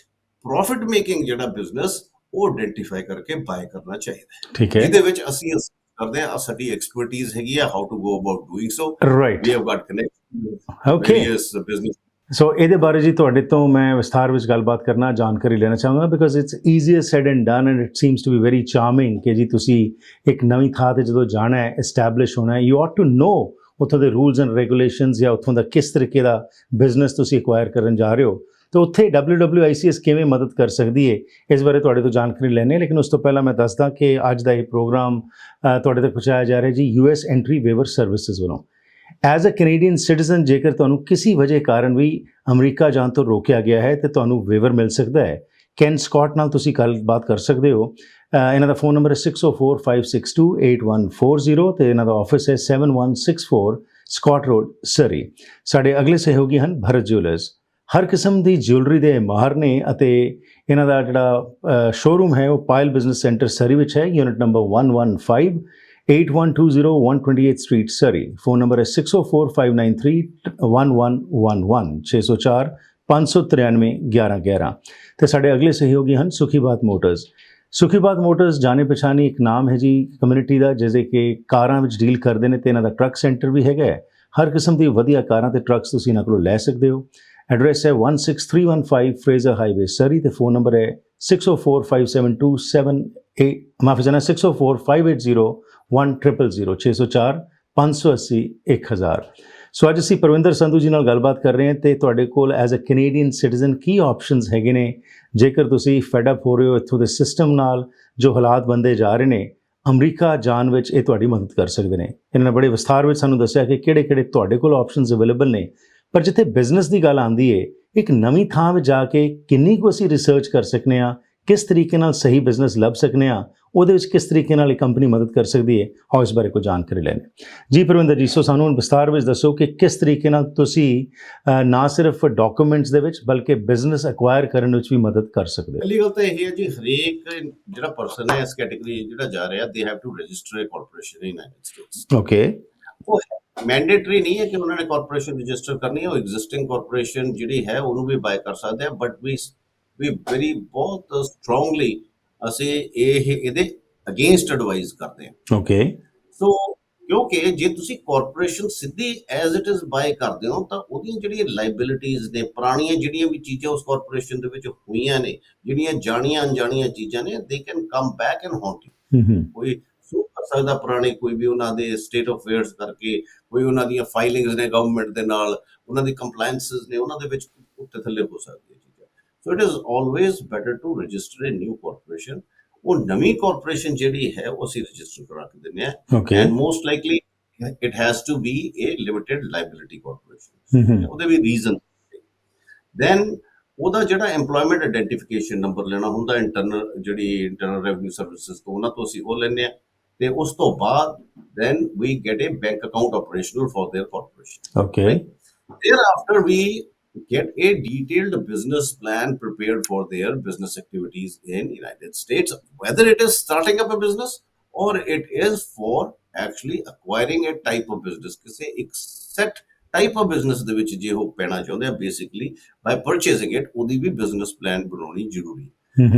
profit making ਜਿਹੜਾ ਬਿਜ਼ਨਸ ਉਹ ਆਇਡੈਂਟੀਫਾਈ ਕਰਕੇ ਬਾਏ ਕਰਨਾ ਚਾਹੀਦਾ ਹੈ। ਠੀਕ ਹੈ। ਜਿਹਦੇ ਵਿੱਚ ਅਸੀਂ ਕਰਦੇ ਆਹ ਸਾਡੀ ਐਕਸਪਰਟਿਜ਼ ਹੈਗੀ ਆ how to go about doing so right we have got connect okay various business so ਇਹਦੇ ਬਾਰੇ ਜੀ ਤੁਹਾਡੇ ਤੋਂ ਮੈਂ ਵਿਸਥਾਰ ਵਿੱਚ ਗੱਲਬਾਤ ਕਰਨਾ ਜਾਣਕਾਰੀ ਲੈਣਾ ਚਾਹਾਂਗਾ because it's easier said and done and it seems to be very charming ਕਿ ਜੀ ਤੁਸੀਂ ਇੱਕ ਨਵੀਂ ਥਾਂ ਤੇ ਜਦੋਂ ਜਾਣਾ ਹੈ ਐਸਟੈਬਲਿਸ਼ ਹੋਣਾ ਹੈ ਯੂ ਆਟ ਟੂ ਨੋ ਉੱਥੋਂ ਦੇ ਰੂਲਸ ਐਂਡ ਰੈਗੂਲੇਸ਼ਨਸ ਜਾਂ ਉੱਥੋਂ ਦਾ ਕਿਸ ਤਰੀਕੇ ਦਾ ਬਿਜ਼ਨਸ ਤੁਸੀਂ ਐਕਵਾਇਰ ਕਰਨ ਜਾ ਰਹੇ ਹੋ, ਤੇ ਉੱਥੇ WWICS ਕਿਵੇਂ ਮਦਦ ਕਰ ਸਕਦੀ ਹੈ? ਇਸ ਬਾਰੇ ਤੁਹਾਡੇ ਤੋਂ ਜਾਣਕਾਰੀ ਲੈਣੇ ਲੇਕਿਨ ਉਸ ਤੋਂ ਪਹਿਲਾਂ ਮੈਂ ਦੱਸਦਾ ਕਿ ਅੱਜ ਦਾ ਇਹ ਪ੍ਰੋਗਰਾਮ ਤੁਹਾਡੇ ਤੱਕ ਪਹੁੰਚਾਇਆ ਜਾ ਰਿਹਾ ਜੀ ਯੂਐਸ ਐਂਟਰੀ ਵੇਵਰ ਸਰਵਿਸਿਜ਼ ਵੱਲੋਂ। ਐਜ਼ ਅ ਕੈਨੇਡੀਅਨ ਸਿਟੀਜ਼ਨ ਜੇਕਰ ਤੁਹਾਨੂੰ ਕਿਸੇ ਵਜ੍ਹਾ ਕਾਰਨ ਵੀ ਅਮਰੀਕਾ ਜਾਣ ਤੋਂ ਰੋਕਿਆ ਗਿਆ ਹੈ, ਤੇ ਤੁਹਾਨੂੰ ਵੇਵਰ ਮਿਲ ਸਕਦਾ ਹੈ। ਕੈਨ ਸਕਾਟ ਨਾਲ ਤੁਸੀਂ ਗੱਲਬਾਤ ਕਰ ਸਕਦੇ ਹੋ। ਇਹਨਾਂ ਦਾ ਫੋਨ ਨੰਬਰ ਹੈ 6045628140 ਤੇ ਇਹਨਾਂ ਦਾ ਆਫਿਸ ਹੈ 7164 ਸਕਾਟ ਰੋਡ ਸਰੀ ਸਾਡੇ ਅਗਲੇ ਸਹਿਯੋਗੀ ਹਨ ਭਰਤ ਜੁਐਲਰਸ ਹਰ ਕਿਸਮ ਦੀ ਜੁਐਲਰੀ ਦੇ ਮਾਹਰ ਨੇ ਅਤੇ ਇਹਨਾਂ ਦਾ ਜਿਹੜਾ ਸ਼ੋਰੂਮ ਹੈ ਉਹ ਪਾਇਲ ਬਿਜ਼ਨਸ ਸੈਂਟਰ ਸਰੀ ਵਿੱਚ ਹੈ unit number 115 8120 128 street Surrey phone number ਹੈ 604593 1111 604 593 1111 ਤੇ ਸਾਡੇ ਅਗਲੇ ਸਹਿਯੋਗੀ ਹਨ ਸੁਖੀਬਾਤ ਮੋਟਰਸ। ਸੁਖੀਬਾਤ ਮੋਟਰਸ ਜਾਣੇ ਪਛਾਣੀ ਇੱਕ ਨਾਮ ਹੈ ਜੀ ਕਮਿਊਨਿਟੀ ਦਾ ਜਿਹਦੇ ਕਿ ਕਾਰਾਂ ਵਿੱਚ ਡੀਲ ਕਰਦੇ ਨੇ ਤੇ ਇਹਨਾਂ ਦਾ ਟਰੱਕ ਸੈਂਟਰ ਵੀ ਹੈਗਾ ਹੈ। ਹਰ ਕਿਸਮ ਦੀ ਵਧੀਆ ਕਾਰਾਂ ਤੇ ਟਰੱਕਸ ਤੁਸੀਂ ਇਹਨਾਂ ਕੋਲੋਂ ਲੈ ਸਕਦੇ ਹੋ। ਐਡਰੈਸ ਹੈ 16315 ਫਰੇਜ਼ਰ ਹਾਈਵੇ ਸਰੀ ਤੇ ਫੋਨ ਨੰਬਰ ਹੈ 60457278 ਮਾਫੀ ਚਾਹਨਾ 6045801000 604 580 1000 ਸੋ ਅੱਜ ਅਸੀਂ ਪਰਵਿੰਦਰ ਸੰਧੂ ਜੀ ਨਾਲ ਗੱਲਬਾਤ ਕਰ ਰਹੇ ਹਾਂ ਤੇ ਤੁਹਾਡੇ ਕੋਲ ਐਜ਼ ਅ ਕੈਨੇਡੀਅਨ ਸਿਟੀਜ਼ਨ ਕੀ ਆਪਸ਼ਨਸ ਹੈਗੇ ਨੇ? ਜੇਕਰ ਤੁਸੀਂ ਫੈਡ ਅਪ ਹੋ ਰਹੇ ਹੋ ਇੱਥੋਂ ਦੇ ਸਿਸਟਮ ਨਾਲ ਜੋ ਹਾਲਾਤ ਬੰਦੇ ਜਾ ਰਹੇ ਨੇ, ਅਮਰੀਕਾ ਜਾਣ ਵਿੱਚ ਇਹ ਤੁਹਾਡੀ ਮਦਦ ਕਰ ਸਕਦੇ ਨੇ। ਇਹਨਾਂ ਨੇ ਬੜੇ ਵਿਸਥਾਰ ਵਿੱਚ ਸਾਨੂੰ ਦੱਸਿਆ ਕਿ ਕਿਹੜੇ-ਕਿਹੜੇ ਤੁਹਾਡੇ ਕੋਲ ਆਪਸ਼ਨਸ ਅਵੇਲੇਬਲ ਨੇ। ਪਰ ਜਿੱਥੇ ਬਿਜ਼ਨਸ ਦੀ ਗੱਲ ਆਉਂਦੀ ਏ, ਇੱਕ ਨਵੀਂ ਥਾਂ ਵਿੱਚ ਜਾ ਕੇ ਕਿੰਨੀ ਕੁ ਅਸੀਂ ਰਿਸਰਚ ਕਰ ਸਕਨੇ ਆ ਕਿਸ ਤਰੀਕੇ ਨਾਲ ਸਹੀ ਬਿਜ਼ਨਸ ਲੱਭ ਸਕਨੇ ਆ ਉਹਦੇ ਵਿੱਚ ਕਿਸ ਤਰੀਕੇ ਨਾਲ ਇਹ ਕੰਪਨੀ ਮਦਦ ਕਰ ਸਕਦੀ ਹੈ ਆਓ ਇਸ ਬਾਰੇ ਕੋਈ ਜਾਣਕਾਰੀ ਲੈਣੇ ਜੀ ਪਰਵਿੰਦਰ ਜੀ ਸੋ ਸਾਨੂੰ ਹੁਣ ਵਿਸਥਾਰ ਵਿੱਚ ਦੱਸੋ ਕਿ ਕਿਸ ਤਰੀਕੇ ਨਾਲ ਤੁਸੀਂ ਨਾ ਸਿਰਫ ਡਾਕੂਮੈਂਟਸ ਦੇ ਵਿੱਚ ਬਲਕਿ ਬਿਜ਼ਨਸ ਐਕਵਾਇਰ ਕਰਨ ਵਿੱਚ ਵੀ ਮਦਦ ਕਰ ਸਕਦੇ ਹੋ। ਪਹਿਲੀ ਗੱਲ ਤਾਂ ਇਹ ਹੈ ਜੀ ਹਰੇਕ ਜਿਹੜਾ ਪਰਸਨ ਹੈ ਇਸ ਕੈਟਾਗਰੀ ਜਿਹੜਾ ਜਾ ਰਿਹਾ they have to register a corporation in United States okay mandatory ਨਹੀਂ ਹੈ ਕਿ ਉਹਨਾਂ ਨੇ ਕਾਰਪੋਰੇਸ਼ਨ ਰਜਿਸਟਰ ਕਰਨੀ ਹੈ ਉਹ ਐਗਜ਼ਿਸਟਿੰਗ ਕਾਰਪੋਰੇਸ਼ਨ ਜਿਹੜੀ ਹੈ ਉਹਨੂੰ ਵੀ ਬਾਏ ਕਰ ਸਕਦੇ ਆ ਬਟ ਵੀ ਵੀ ਵੈਰੀ ਬਹੁਤ ਸਟਰੋਂਗਲੀ ਅਸੀਂ ਇਹ ਇਹਦੇ ਅਗੇਂਸਟ ਐਡਵਾਈਜ਼ ਕਰਦੇ ਹਾਂ। ਓਕੇ ਸੋ ਕਿਉਂਕਿ ਜੇ ਤੁਸੀਂ ਕਾਰਪੋਰੇਸ਼ਨ ਸਿੱਧੀ ਐਜ਼ ਇਟ ਇਜ਼ ਬਾਏ ਕਰਦੇ ਹੋ ਤਾਂ ਉਹਦੀਆਂ ਜਿਹੜੀਆਂ ਲਾਇਬਿਲਿਟੀਆਂ ਨੇ ਪੁਰਾਣੀਆਂ ਜਿਹੜੀਆਂ ਵੀ ਚੀਜ਼ਾਂ ਉਸ ਕਾਰਪੋਰੇਸ਼ਨ ਦੇ ਵਿੱਚ ਹੋਈਆਂ ਨੇ ਜਿਹੜੀਆਂ ਜਾਣੀਆਂ ਅਣਜਾਣੀਆਂ ਚੀਜ਼ਾਂ ਨੇ they can come back and haunt you ਕੋਈ ਸੋ ਕਰ ਸਕਦਾ ਪੁਰਾਣੇ ਕੋਈ ਵੀ ਉਹਨਾਂ ਦੇ ਸਟੇਟ ਆਫ ਅਫੇਅਰਸ ਕਰਕੇ ਕੋਈ ਉਹਨਾਂ ਦੀਆਂ ਫਾਈਲਿੰਗਸ ਨੇ ਗਵਰਨਮੈਂਟ ਦੇ ਨਾਲ ਉਹਨਾਂ ਦੀ ਕੰਪਲਾਈਂਸਸ ਨੇ ਉਹਨਾਂ ਦੇ ਵਿੱਚ ਉੱਤੇ ਥੱਲੇ ਹੋ ਸਕਦੀਆਂ ਚੀਜ਼ਾਂ so it is always better to register a new corporation ਉਹ ਨਵੀਂ ਕਾਰਪੋਰੇਸ਼ਨ ਜਿਹੜੀ ਹੈ ਉਹ ਅਸੀਂ ਰਜਿਸਟਰ ਕਰਾ ਕੇ ਦਿੰਦੇ ਆ and most likely it has to be a limited liability corporation ਉਹਦੇ ਵੀ ਰੀਜ਼ਨ ਦੈਨ ਉਹਦਾ ਜਿਹੜਾ EMPLOYMENT ਆਇਡੈਂਟੀਫਿਕੇਸ਼ਨ ਨੰਬਰ ਲੈਣਾ ਹੁੰਦਾ ਇੰਟਰਨਲ ਜਿਹੜੀ ਇੰਟਰਨਲ ਰੈਵਨਿਊ ਸਰਵਿਸਿਜ਼ ਤੋਂ ਉਹਨਾਂ ਤੋਂ ਅਸੀਂ ਉਹ ਲੈਂਦੇ ਆ ਤੇ ਉਸ ਤੋਂ ਬਾਅਦ then we get a bank account operational for their corporation okay thereafter we get a detailed business plan prepared for their business activities in united states whether it is starting up a business or it is for actually acquiring a type of business ਕਿਸੇ ਇੱਕ set type of business ਦੇ ਵਿੱਚ ਜੇ ਉਹ ਪੈਣਾ ਚਾਹੁੰਦੇ ਆ basically by purchasing it ਉਹਦੀ ਵੀ business plan ਬਣਾਉਣੀ ਜ਼ਰੂਰੀ ਹੈ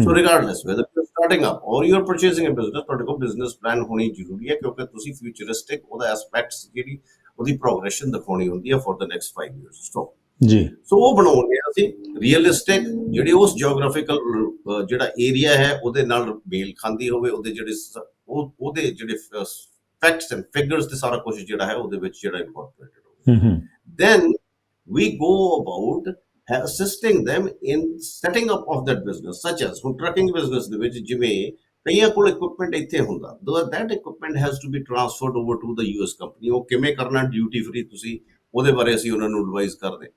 So regardless whether you're starting up or you're purchasing a business ਤੁਹਾਡੇ ਕੋਲ business plan ਹੋਣੀ ਜ਼ਰੂਰੀ ਹੈ ਕਿਉਂਕਿ ਤੁਸੀਂ futuristic ਉਹਦਾ aspects ਜਿਹੜੀ ਉਹਦੀ progression ਦਿਖਾਉਣੀ ਹੁੰਦੀ ਹੈ for the next 5 years so ਜੀ। ਸੋ ਉਹ ਬਣਾਉਂਦੇ ਆ ਅਸੀਂ ਰੀਅਲਿਸਟਿਕ ਜਿਹੜੀ ਉਸ ਜੀਓਗ੍ਰਾਫੀਕਲ ਜਿਹੜਾ ਏਰੀਆ ਹੈ ਉਹਦੇ ਨਾਲ ਮੇਲ ਖਾਂਦੀ ਹੋਵੇ ਉਹਦੇ ਜਿਹੜੇ ਉਹ ਉਹਦੇ ਜਿਹੜੇ ਫੈਕਟਸ ਐਂਡ ਫਿਗਰਸ ਤੇ ਸਾਰਾ ਕੁਝ ਜਿਹੜਾ ਹੈ ਉਹਦੇ ਵਿੱਚ ਜਿਹੜਾ ਇਨਕੋਰਪੋਰੇਟਡ ਹੋਵੇ। ਹੂੰ then we go about assisting them in setting up of that business such as ਹੁਣ ਟਰੱਕਿੰਗ ਬਿਜ਼ਨਸ ਦੇ ਵਿੱਚ ਜਿਵੇਂ ਕਈਆਂ ਕੋਲ ਇਕਵਿਪਮੈਂਟ ਇੱਥੇ ਹੁੰਦਾ that equipment has to be transferred over to the US company ਉਹ ਕਿਵੇਂ ਕਰਨਾ ਡਿਊਟੀ ਫ੍ਰੀ ਤੁਸੀਂ ਉਹਦੇ ਬਾਰੇ ਅਸੀਂ ਉਹਨਾਂ ਨੂੰ ਐਡਵਾਈਸ ਕਰਦੇ।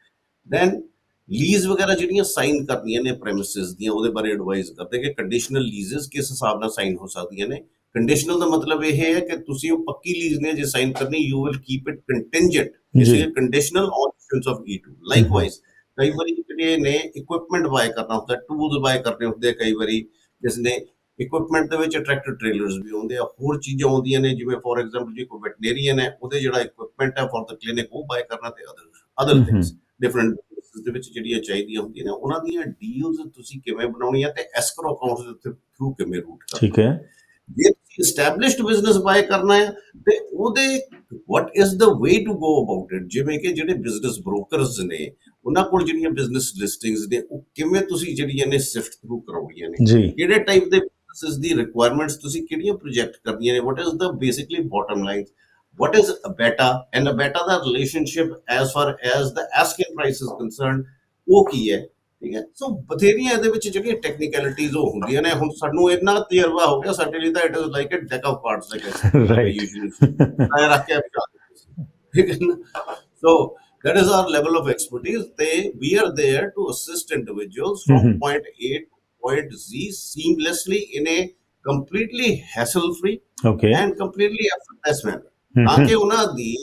ਦੈਨ ਲੀਜ਼ ਵਗੈਰਾ ਜਿਹੜੀਆਂ ਸਾਈਨ ਕਰਨੀਆਂ ਨੇ ਪ੍ਰੈਮਿਸਿਸ ਦੀਆਂ ਉਹਦੇ ਬਾਰੇ ਐਡਵਾਈਸ ਕਰਦੇ ਕਿ ਕੰਡੀਸ਼ਨਲ ਲੀਜ਼ਸ ਕਿਸ ਹਿਸਾਬ ਨਾਲ ਸਾਈਨ ਹੋ ਸਕਦੀਆਂ ਨੇ ਕੰਡੀਸ਼ਨਲ ਦਾ ਮਤਲਬ ਇਹ ਹੈ ਕਿ ਤੁਸੀਂ ਉਹ ਪੱਕੀ ਲੀਜ਼ ਨੇ ਜੇ ਸਾਈਨ ਕਰਨੀ you will keep it contingent ਇਸ। ਲਈ conditional on issues of E2 likewise ਕਈ ਵਾਰੀ ਜਿਹੜੇ ਨੇ ਇਕਵਿਪਮੈਂਟ ਬਾਏ ਕਰਨਾ ਹੁੰਦਾ ਟੂਲਸ ਬਾਏ ਕਰਨੇ ਹੁੰਦੇ ਕਈ ਵਾਰੀ ਜਿਸ ਨੇ ਇਕਵਿਪਮੈਂਟ ਦੇ ਵਿੱਚ ਟਰੈਕਟਰ ਟ੍ਰੇਲਰਸ ਵੀ ਆਉਂਦੇ ਆ ਹੋਰ ਚੀਜ਼ਾਂ ਆਉਂਦੀਆਂ ਨੇ ਜਿਵੇਂ ਫੋਰ ਐਗਜ਼ਾਮਪਲ ਜੇ ਕੋਈ ਵੈਟਨੇਰੀਅਨ ਹੈ ਉਹਦੇ ਜਿਹੜਾ ਇਕਵਿਪਮੈਂਟ ਹੈ ਫॉर ਦ ਕਲੀਨਿਕ ਉਹ ਬਾਏ ਕਰਨਾ ਤੇ ਅਦਰ ਅਦਰ। ਥਿੰਗਸ ਡਿਫਰੈਂਟ ਦੇ ਵਿੱਚ ਜਿਹੜੀਆਂ ਚਾਹੀਦੀਆਂ ਹੁੰਦੀਆਂ ਨੇ ਉਹਨਾਂ ਦੀਆਂ ਡੀਲਸ ਤੁਸੀਂ ਕਿਵੇਂ ਬਣਾਉਣੀਆਂ ਤੇ ਐਸਕਰੋ ਅਕਾਊਂਟਸ ਦੇ ਉੱਤੇ ਥਰੂ ਕਿਵੇਂ ਰੂਟ ਕਰਨਾ। ਠੀਕ ਹੈ। ਜੇ ਐਸਟੈਬਲਿਸ਼ਡ ਬਿਜ਼ਨਸ ਬਾਏ ਕਰਨਾ ਹੈ ਤੇ ਉਹਦੇ what is the way to go about it ਜਿਵੇਂ ਕਿ ਜਿਹੜੇ ਬਿਜ਼ਨਸ ਬ੍ਰੋਕਰਸ ਨੇ ਉਹਨਾਂ ਕੋਲ ਜਿਹੜੀਆਂ ਬਿਜ਼ਨਸ ਲਿਸਟਿੰਗਸ ਨੇ ਉਹ ਕਿਵੇਂ ਤੁਸੀਂ ਜਿਹੜੀਆਂ ਨੇ ਸਿਫਟ ਥਰੂ ਕਰਾਉਣੀਆਂ ਨੇ? ਕਿਹੜੇ ਟਾਈਪ ਦੇ ਬਿਜ਼ਨਸ ਦੀ ਰਿਕੁਆਇਰਮੈਂਟਸ ਤੁਸੀਂ ਕਿਹੜੀਆਂ ਪ੍ਰੋਜੈਕਟ ਕਰਨੀਆਂ ਨੇ? What is the basically bottom line what is a beta and a beta the relationship as far as the asking price is concerned ਉਹ ਕੀ ਹੈ ਠੀਕ ਹੈ ਸੋ ਬਥੇਰੀਆਂ ਇਹਦੇ ਵਿੱਚ ਜਿਹੜੀਆਂ ਟੈਕਨੀਕੈਲਿਟੀਜ਼ ਉਹ ਹੁੰਦੀਆਂ ਨੇ ਹੁਣ ਸਾਨੂੰ ਇੰਨਾ ਤਜਰਬਾ ਹੋ ਗਿਆ ਸਾਡੇ ਲਈ ਤਾਂ it is like a deck of cards like Right. Usually ਆਇਆ ਰੱਖ ਕੇ ਬਿਠਾ ਦਿੰਦੇ ਸੀ। ਠੀਕ ਹੈ ਨਾ ਸੋ that is our level of expertise they we are there to assist individuals from Mhm. point a to point z seamlessly in a completely hassle free okay and completely effortless manner ਤਾਂ ਕਿ ਉਹਨਾਂ ਦੀ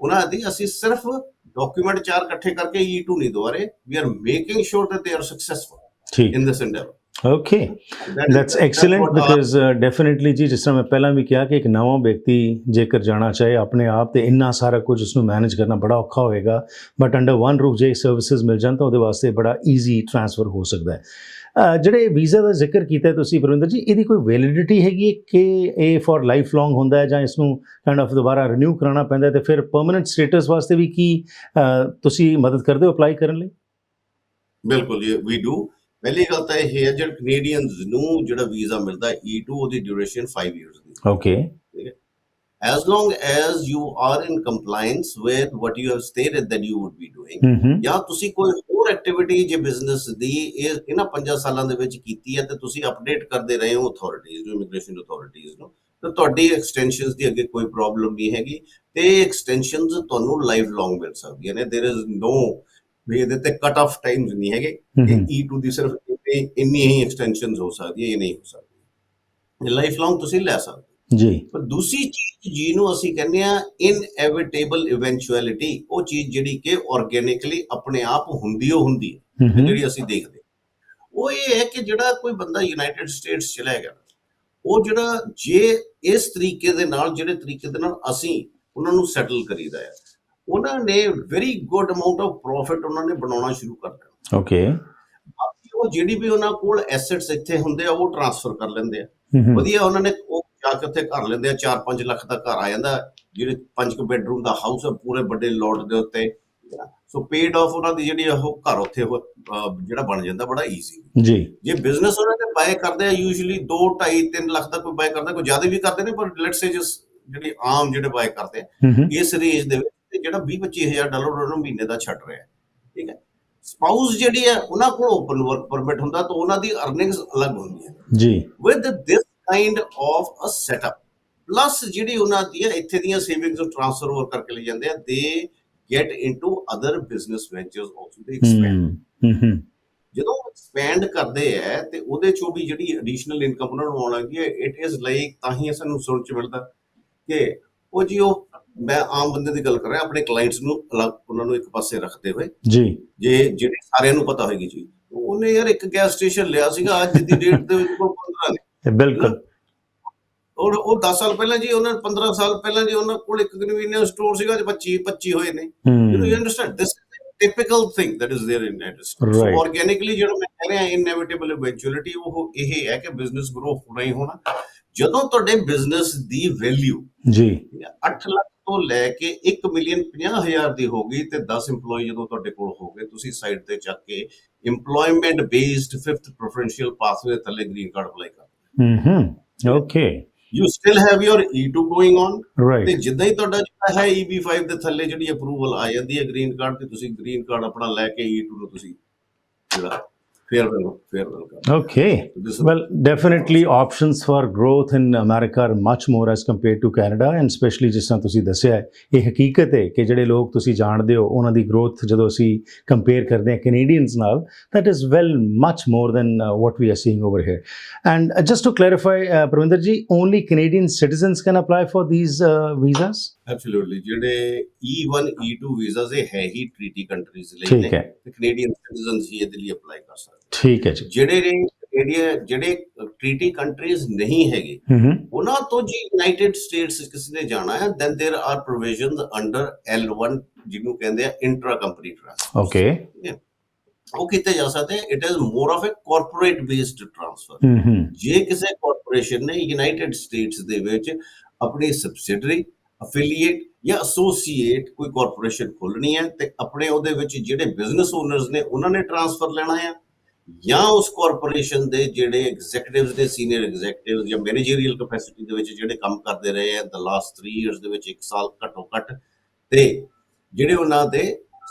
ਉਹਨਾਂ ਦੀ ਅਸੀਂ ਸਿਰਫ document ਚਾਰ ਇਕੱਠੇ ਕਰਕੇ E2 ਨਹੀਂ ਦੁਆਰੇ we are making sure they are successful ਠੀਕ। in this endeavor okay that's excellent because definitely ਜੀ ਜਿਸ ਤਰ੍ਹਾਂ ਮੈਂ ਪਹਿਲਾਂ ਵੀ ਕਿਹਾ ਕਿ ਇੱਕ ਨਵਾਂ ਵਿਅਕਤੀ ਜੇਕਰ ਜਾਣਾ ਚਾਹੇ ਆਪਣੇ ਆਪ ਤੇ ਇੰਨਾ ਸਾਰਾ ਕੁਝ ਉਸ ਨੂੰ ਮੈਨੇਜ ਕਰਨਾ ਬੜਾ ਔਖਾ ਹੋਏਗਾ ਬਟ ਅੰਡਰ ਵਨ ਰੂਫ ਜੇ ਸਰਵਿਸਿਜ਼ ਮਿਲ ਜਾਣ ਤਾਂ ਉਹਦੇ ਵਾਸਤੇ ਬੜਾ ਈਜ਼ੀ ਟ੍ਰਾਂਸਫਰ ਹੋ ਸਕਦਾ ਹੈ। ਜਿਹੜੇ ਵੀਜ਼ਾ ਦਾ ਜ਼ਿਕਰ ਕੀਤਾ ਤੁਸੀਂ ਪਰਵਿੰਦਰ ਜੀ ਇਹਦੀ ਕੋਈ ਵੈਲਿਡਿਟੀ ਹੈਗੀ ਹੈ ਕਿ ਇਹ ਫॉर ਲਾਈਫ ਲੌਂਗ ਹੁੰਦਾ ਹੈ ਜਾਂ ਇਸ ਨੂੰ ਕਾਈਂਡ ਆਫ ਦੁਬਾਰਾ ਰੀਨਿਊ ਕਰਾਉਣਾ ਪੈਂਦਾ ਤੇ ਫਿਰ ਪਰਮਨੈਂਟ ਸਟੇਟਸ ਵਾਸਤੇ ਵੀ ਕੀ ਤੁਸੀਂ ਮਦਦ ਕਰਦੇ ਹੋ ਅਪਲਾਈ ਕਰਨ ਲਈ? ਬਿਲਕੁਲ ਜੀ ਵੀ ਡੂ ਪਹਿਲੀ ਗੱਲ ਤਾਂ ਇਹ ਹੈ ਜਿਹੜਾ ਕੈਨੇਡੀਅਨਸ ਨੂੰ ਜਿਹੜਾ ਵੀਜ਼ਾ ਮਿਲਦਾ ਹੈ E2 ਉਹਦੀ duration 5 years the. Okay as long as you are in compliance with what you have stated that you would be doing ਹੂੰ ਹੂੰ ਜਾਂ ਤੁਸੀਂ ਕੋਈ ਹੋਰ ਐਕਟੀਵਿਟੀ ਜੇ ਬਿਜ਼ਨਸ ਦੀ ਇਹ ਇਹਨਾਂ 5 ਸਾਲਾਂ ਦੇ ਵਿੱਚ ਕੀਤੀ ਹੈ ਤੇ ਤੁਸੀਂ ਅਪਡੇਟ ਕਰਦੇ ਰਹੇ ਹੋ ਅਥਾਰਟੀਜ਼ ਨੂੰ ਇਮੀਗ੍ਰੇਸ਼ਨ ਅਥਾਰਟੀਜ਼ ਨੂੰ ਤਾਂ ਤੁਹਾਡੀ ਐਕਸਟੈਂਸ਼ਨਸ ਦੀ ਅੱਗੇ ਕੋਈ ਪ੍ਰੋਬਲਮ ਨਹੀਂ ਹੈਗੀ ਤੇ ਐਕਸਟੈਂਸ਼ਨਸ ਤੁਹਾਨੂੰ ਲਾਈਫ ਲੌਂਗ ਮਿਲ ਸਕਦੀਆਂ ਨੇ देयर इज नो ਵੀ ਇਹਦੇ ਤੇ ਕੱਟ ਆਫ ਟਾਈਮਸ ਨਹੀਂ ਹੈਗੇ ਹੂੰ ਕਿ ਹੂੰ E2 ਦੀ ਸਿਰਫ ਇੰਨੀ ਇੰਨੀ ਹੀ ਐਕਸਟੈਂਸ਼ਨਸ ਹੋ ਸਕਦੀ ਹੈ ਇਹ ਨਹੀਂ ਹੋ ਸਕਦੀ ਇਹ ਲਾਈਫ ਲੌਂਗ ਤੁਸੀਂ ਲੈ ਸਕਦੇ ਹੋ। ਜੀ। ਪਰ ਦੂਸਰੀ ਚੀਜ਼ ਜਿਹਨੂੰ ਅਸੀਂ ਕਹਿੰਦੇ ਆ ਇਨਐਵਿਟੇਬਲ ਇਵੈਂਚੁਅਲਿਟੀ ਉਹ ਚੀਜ਼ ਜਿਹੜੀ ਕਿ ਆਰਗੇਨਿਕਲੀ ਆਪਣੇ ਆਪ ਹੁੰਦੀ ਉਹ ਹੁੰਦੀ ਹੈ ਜਿਹੜੀ ਅਸੀਂ ਦੇਖਦੇ। ਉਹ ਇਹ ਹੈ ਕਿ ਜਿਹੜਾ ਕੋਈ ਬੰਦਾ ਯੂਨਾਈਟਿਡ ਸਟੇਟਸ ਚਲਾ ਗਿਆ ਉਹ ਜਿਹੜਾ ਜੇ ਇਸ ਤਰੀਕੇ ਦੇ ਨਾਲ ਜਿਹੜੇ ਤਰੀਕੇ ਦੇ ਨਾਲ ਅਸੀਂ ਉਹਨਾਂ ਨੂੰ ਸੈਟਲ ਕਰੀਦਾ ਹੈ ਉਹਨਾਂ ਨੇ very good amount of profit ਉਹਨਾਂ ਨੇ ਬਣਾਉਣਾ ਸ਼ੁਰੂ ਕਰ ਦੇਣਾ ਓਕੇ ਬਾਕੀ ਉਹ ਜਿਹੜੀ ਵੀ ਉਹਨਾਂ ਕੋਲ ਐਸੈਟਸ ਇੱਥੇ ਹੁੰਦੇ ਆ ਉਹ ਟ੍ਰਾਂਸਫਰ ਕਰ ਲੈਂਦੇ ਆ। ਵਧੀਆ ਉਹਨਾਂ ਨੇ ਉਹ ਜਾ ਕੇ ਉੱਥੇ ਘਰ ਲੈਂਦੇ ਆ 4-5 ਲੱਖ ਦਾ ਘਰ ਆ ਜਾਂਦਾ ਜਿਹੜੇ 5 ਬੈਡਰੂਮ ਦਾ ਹਾਊਸ ਹੈ ਪੂਰੇ ਵੱਡੇ ਲੋਟ ਦੇ ਉੱਤੇ। ਸੋ ਪੇਡ ਆਫ ਉਹਨਾਂ ਦੀ ਜਿਹੜੀ ਉਹ ਘਰ ਉੱਥੇ ਜਿਹੜਾ ਬਣ ਜਾਂਦਾ ਬੜਾ ਈਜ਼ੀ ਜੀ। ਜੇ ਬਿਜ਼ਨਸ ਉਹਨਾਂ ਨੇ ਬਾਏ ਕਰਦੇ ਆ ਯੂਜੂਲੀ 2 2.5 3 ਲੱਖ ਦਾ ਕੋਈ ਬਾਏ ਕਰਦਾ ਕੋਈ ਜ਼ਿਆਦਾ ਵੀ ਕਰਦੇ ਨੇ ਪਰ ਲੈਟਸ ਸੇ ਜਸ ਜਿਹੜੀ ਆਮ ਜਿਹੜੇ ਬਾਏ ਕਰਦੇ ਆ ਇਸ ਰੇਂਜ ਦੇ ਵਿੱਚ ਜਿਹੜਾ 20 25000 ਡਾਲਰ ਉਹਨਾਂ ਨੂੰ ਮਹੀਨੇ ਦਾ ਛੱਡ ਰਿਹਾ। ਠੀਕ ਹੈ? ਸਪਾਊਸ ਜਿਹੜੀ ਹੈ ਉਹਨਾਂ ਕੋਲ ਓਪਨ ਵਰਕ ਪਰਮਿਟ ਹੁੰਦਾ ਤਾਂ ਉਹਨਾਂ ਦੀ ਅਰਨਿੰਗਸ ਅਲੱਗ ਹੁੰਦੀਆਂ। ਜੀ। With this kind of a setup. Plus ਜਿਹੜੀ ਉਹਨਾਂ ਦੀਆਂ ਇੱਥੇ ਦੀਆਂ ਸੇਵਿੰਗਸ ਟ੍ਰਾਂਸਫਰ ਓਵਰ ਕਰਕੇ ਲੈ ਜਾਂਦੇ ਆ ਦੇ get into other business ventures also they expand. ਹੂੰ ਹੂੰ ਹੂੰ। ਜਦੋਂ ਐਕਸਪੈਂਡ ਕਰਦੇ ਆ ਤੇ ਉਹਦੇ ਚੋਂ ਵੀ ਜਿਹੜੀ ਐਡੀਸ਼ਨਲ ਇਨਕਮ ਉਹਨਾਂ ਨੂੰ ਆਉਣ ਲੱਗੀ ਹੈ ਇਟ ਇਜ਼ ਲਾਈਕ ਤਾਂ ਹੀ ਸਾਨੂੰ ਸੁਣ ਚ ਮਿਲਦਾ ਕਿ ਉਹ ਜੀ ਉਹ ਮੈਂ ਆਮ ਬੰਦੇ ਦੀ ਗੱਲ ਕਰ ਰਿਹਾ ਆਪਣੇ ਕਲਾਇੰਟਸ ਨੂੰ ਅਲੱਗ ਉਹਨਾਂ ਨੂੰ ਇੱਕ ਪਾਸੇ ਰੱਖਦੇ ਹੋਏ। ਜੀ। ਜੇ ਜਿਹੜੇ ਸਾਰਿਆਂ ਨੂੰ ਪਤਾ ਹੋਏਗੀ ਜੀ। ਉਹਨੇ ਯਾਰ ਇੱਕ ਗੈਸ ਸਟੇਸ਼ਨ ਲਿਆ ਸੀਗਾ ਅੱਜ ਦੀ ਡੇਟ ਦੇ ਵਿੱਚ ਕੋਲ 15 ਨੇ ਇਹ ਬਿਲਕੁਲ। ਔਰ ਉਹ 10 ਸਾਲ ਪਹਿਲਾਂ ਜੀ ਉਹਨਾਂ 15 ਸਾਲ ਪਹਿਲਾਂ ਜੀ ਉਹਨਾਂ ਕੋਲ ਇੱਕ ਕਨਵੀਨੀਅੰਸ ਸਟੋਰ ਸੀਗਾ ਅੱਜ 25 25 ਹੋਏ ਨੇ। a typical thing that is there in industry. So Right. organically ਜਿਹੜਾ ਮੈਂ ਕਹਿ ਰਿਹਾ inevitable eventuality ਉਹ ਇਹ ਹੈ ਕਿ ਬਿਜ਼ਨਸ ਗਰੋ ਹੋਣਾ ਹੀ ਹੋਣਾ। ਜਦੋਂ ਤੁਹਾਡੇ ਬਿਜ਼ਨਸ ਦੀ ਵੈਲਿਊ ਜੀ। 8 ਲੱਖ ਤੋਂ ਲੈ ਕੇ 1 ਮਿਲੀਅਨ 50 ਹਜ਼ਾਰ ਦੀ ਹੋ ਗਈ ਤੇ 10 EMPLOYE ਜਦੋਂ ਤੁਹਾਡੇ ਕੋਲ ਹੋ ਗਏ ਤੁਸੀਂ ਸਾਈਡ ਤੇ ਚੱਕ ਕੇ EMPLOYMENT based 5th preferential pathway ਥੱਲੇ ਗ੍ਰੀਨ ਕਾਰਡ ਅਪਲਾਈ ਕਰ ਹੂੰ okay you still have your E2 going on ਤੇ ਜਿੱਦਾਂ ਹੀ ਤੁਹਾਡਾ ਜਿਹੜਾ ਹੈ EB5 ਦੇ ਥੱਲੇ ਜਿਹੜੀ ਅਪਰੂਵਲ ਆ ਜਾਂਦੀ ਹੈ ਗ੍ਰੀਨ ਕਾਰਡ ਤੇ ਤੁਸੀਂ ਗ੍ਰੀਨ ਕਾਰਡ ਆਪਣਾ ਲੈ ਕੇ E2 ਨੂੰ ਤੁਸੀਂ ਜਿਹੜਾ ਵੈਲ ਕਰ Okay. Is- Well, definitely options for growth in America are much more as compared to Canada and especially ਜਿਸ ਤਰ੍ਹਾਂ ਤੁਸੀਂ ਦੱਸਿਆ ਹੈ ਇਹ ਹਕੀਕਤ ਹੈ ਕਿ ਜਿਹੜੇ ਲੋਕ ਤੁਸੀਂ ਜਾਣਦੇ ਹੋ ਉਹਨਾਂ ਦੀ growth ਜਦੋਂ ਅਸੀਂ ਕੰਪੇਅਰ ਕਰਦੇ ਹਾਂ ਕੈਨੇਡੀਅਨਸ ਨਾਲ that is well much more than uh, what we are seeing over here. And uh, just to clarify, uh, Pravinder ji, only Canadian citizens can apply for these uh, visas? Absolutely ਜਿਹੜੇ E1 E2 visas ਇਹ ਹੈ ਹੀ treaty countries ਲਈ ਨੇ ਤੇ Canadian citizens ਹੀ ਇਹਦੇ ਲਈ apply ਕਰ ਸਕਦੇ ਠੀਕ ਹੈ ਜੀ ਜਿਹੜੇ ਨੇ ਕੈਨੇਡੀਅਨ ਜਿਹੜੇ ਟ੍ਰੀਟੀ ਕੰਟਰੀਜ਼ ਨਹੀਂ ਹੈਗੇ ਹੂੰ ਹੂੰ ਉਹਨਾਂ ਤੋਂ ਜੀ ਯੂਨਾਈਟਿਡ ਸਟੇਟਸ ਕਿਸੇ ਨੇ ਜਾਣਾ ਹੈ then there are provisions under L1 ਜਿਹਨੂੰ ਕਹਿੰਦੇ ਆ ਇੰਟਰਾ ਕੰਪਨੀ ਟ੍ਰਾਂਸਫਰ ਓਕੇ ਉਹ ਕਿਤੇ ਜਾ ਸਕਦੇ it is more of a corporate based transfer ਹੂੰ ਹੂੰ ਜੇ ਕਿਸੇ ਕਾਰਪੋਰੇਸ਼ਨ ਨੇ ਯੂਨਾਈਟਿਡ ਸਟੇਟਸ ਦੇ ਵਿੱਚ ਆਪਣੀ ਸਬਸਿਡਰੀ ਅਫੀਲੀਏਟ ਜਾਂ ਐਸੋਸੀਏਟ ਕੋਈ ਕਾਰਪੋਰੇਸ਼ਨ ਖੋਲਣੀ ਹੈ ਤੇ ਆਪਣੇ ਉਹਦੇ ਵਿੱਚ ਜਿਹੜੇ ਬਿਜ਼ਨਸ ਓਨਰਸ ਨੇ ਉਹਨਾਂ ਨੇ ਟ੍ਰਾਂਸਫਰ ਲੈਣਾ ਹੈ ਜਾਂ ਉਸ ਕਾਰਪੋਰੇਸ਼ਨ ਦੇ ਜਿਹੜੇ ਐਗਜ਼ੀਕਟਿਵਸ ਦੇ ਸੀਨੀਅਰ ਐਗਜ਼ੀਕਟਿਵਸ ਜਾਂ ਮੈਨੇਜਰੀਅਲ ਕੈਪੈਸਿਟੀ ਦੇ ਵਿੱਚ ਜਿਹੜੇ ਕੰਮ ਕਰਦੇ ਰਹੇ ਆ ਦ ਲਾਸਟ 3 ਇਅਰਸ ਦੇ ਵਿੱਚ 1 ਸਾਲ ਘੱਟੋ ਘੱਟ, ਤੇ ਜਿਹੜੇ ਉਹਨਾਂ ਦੇ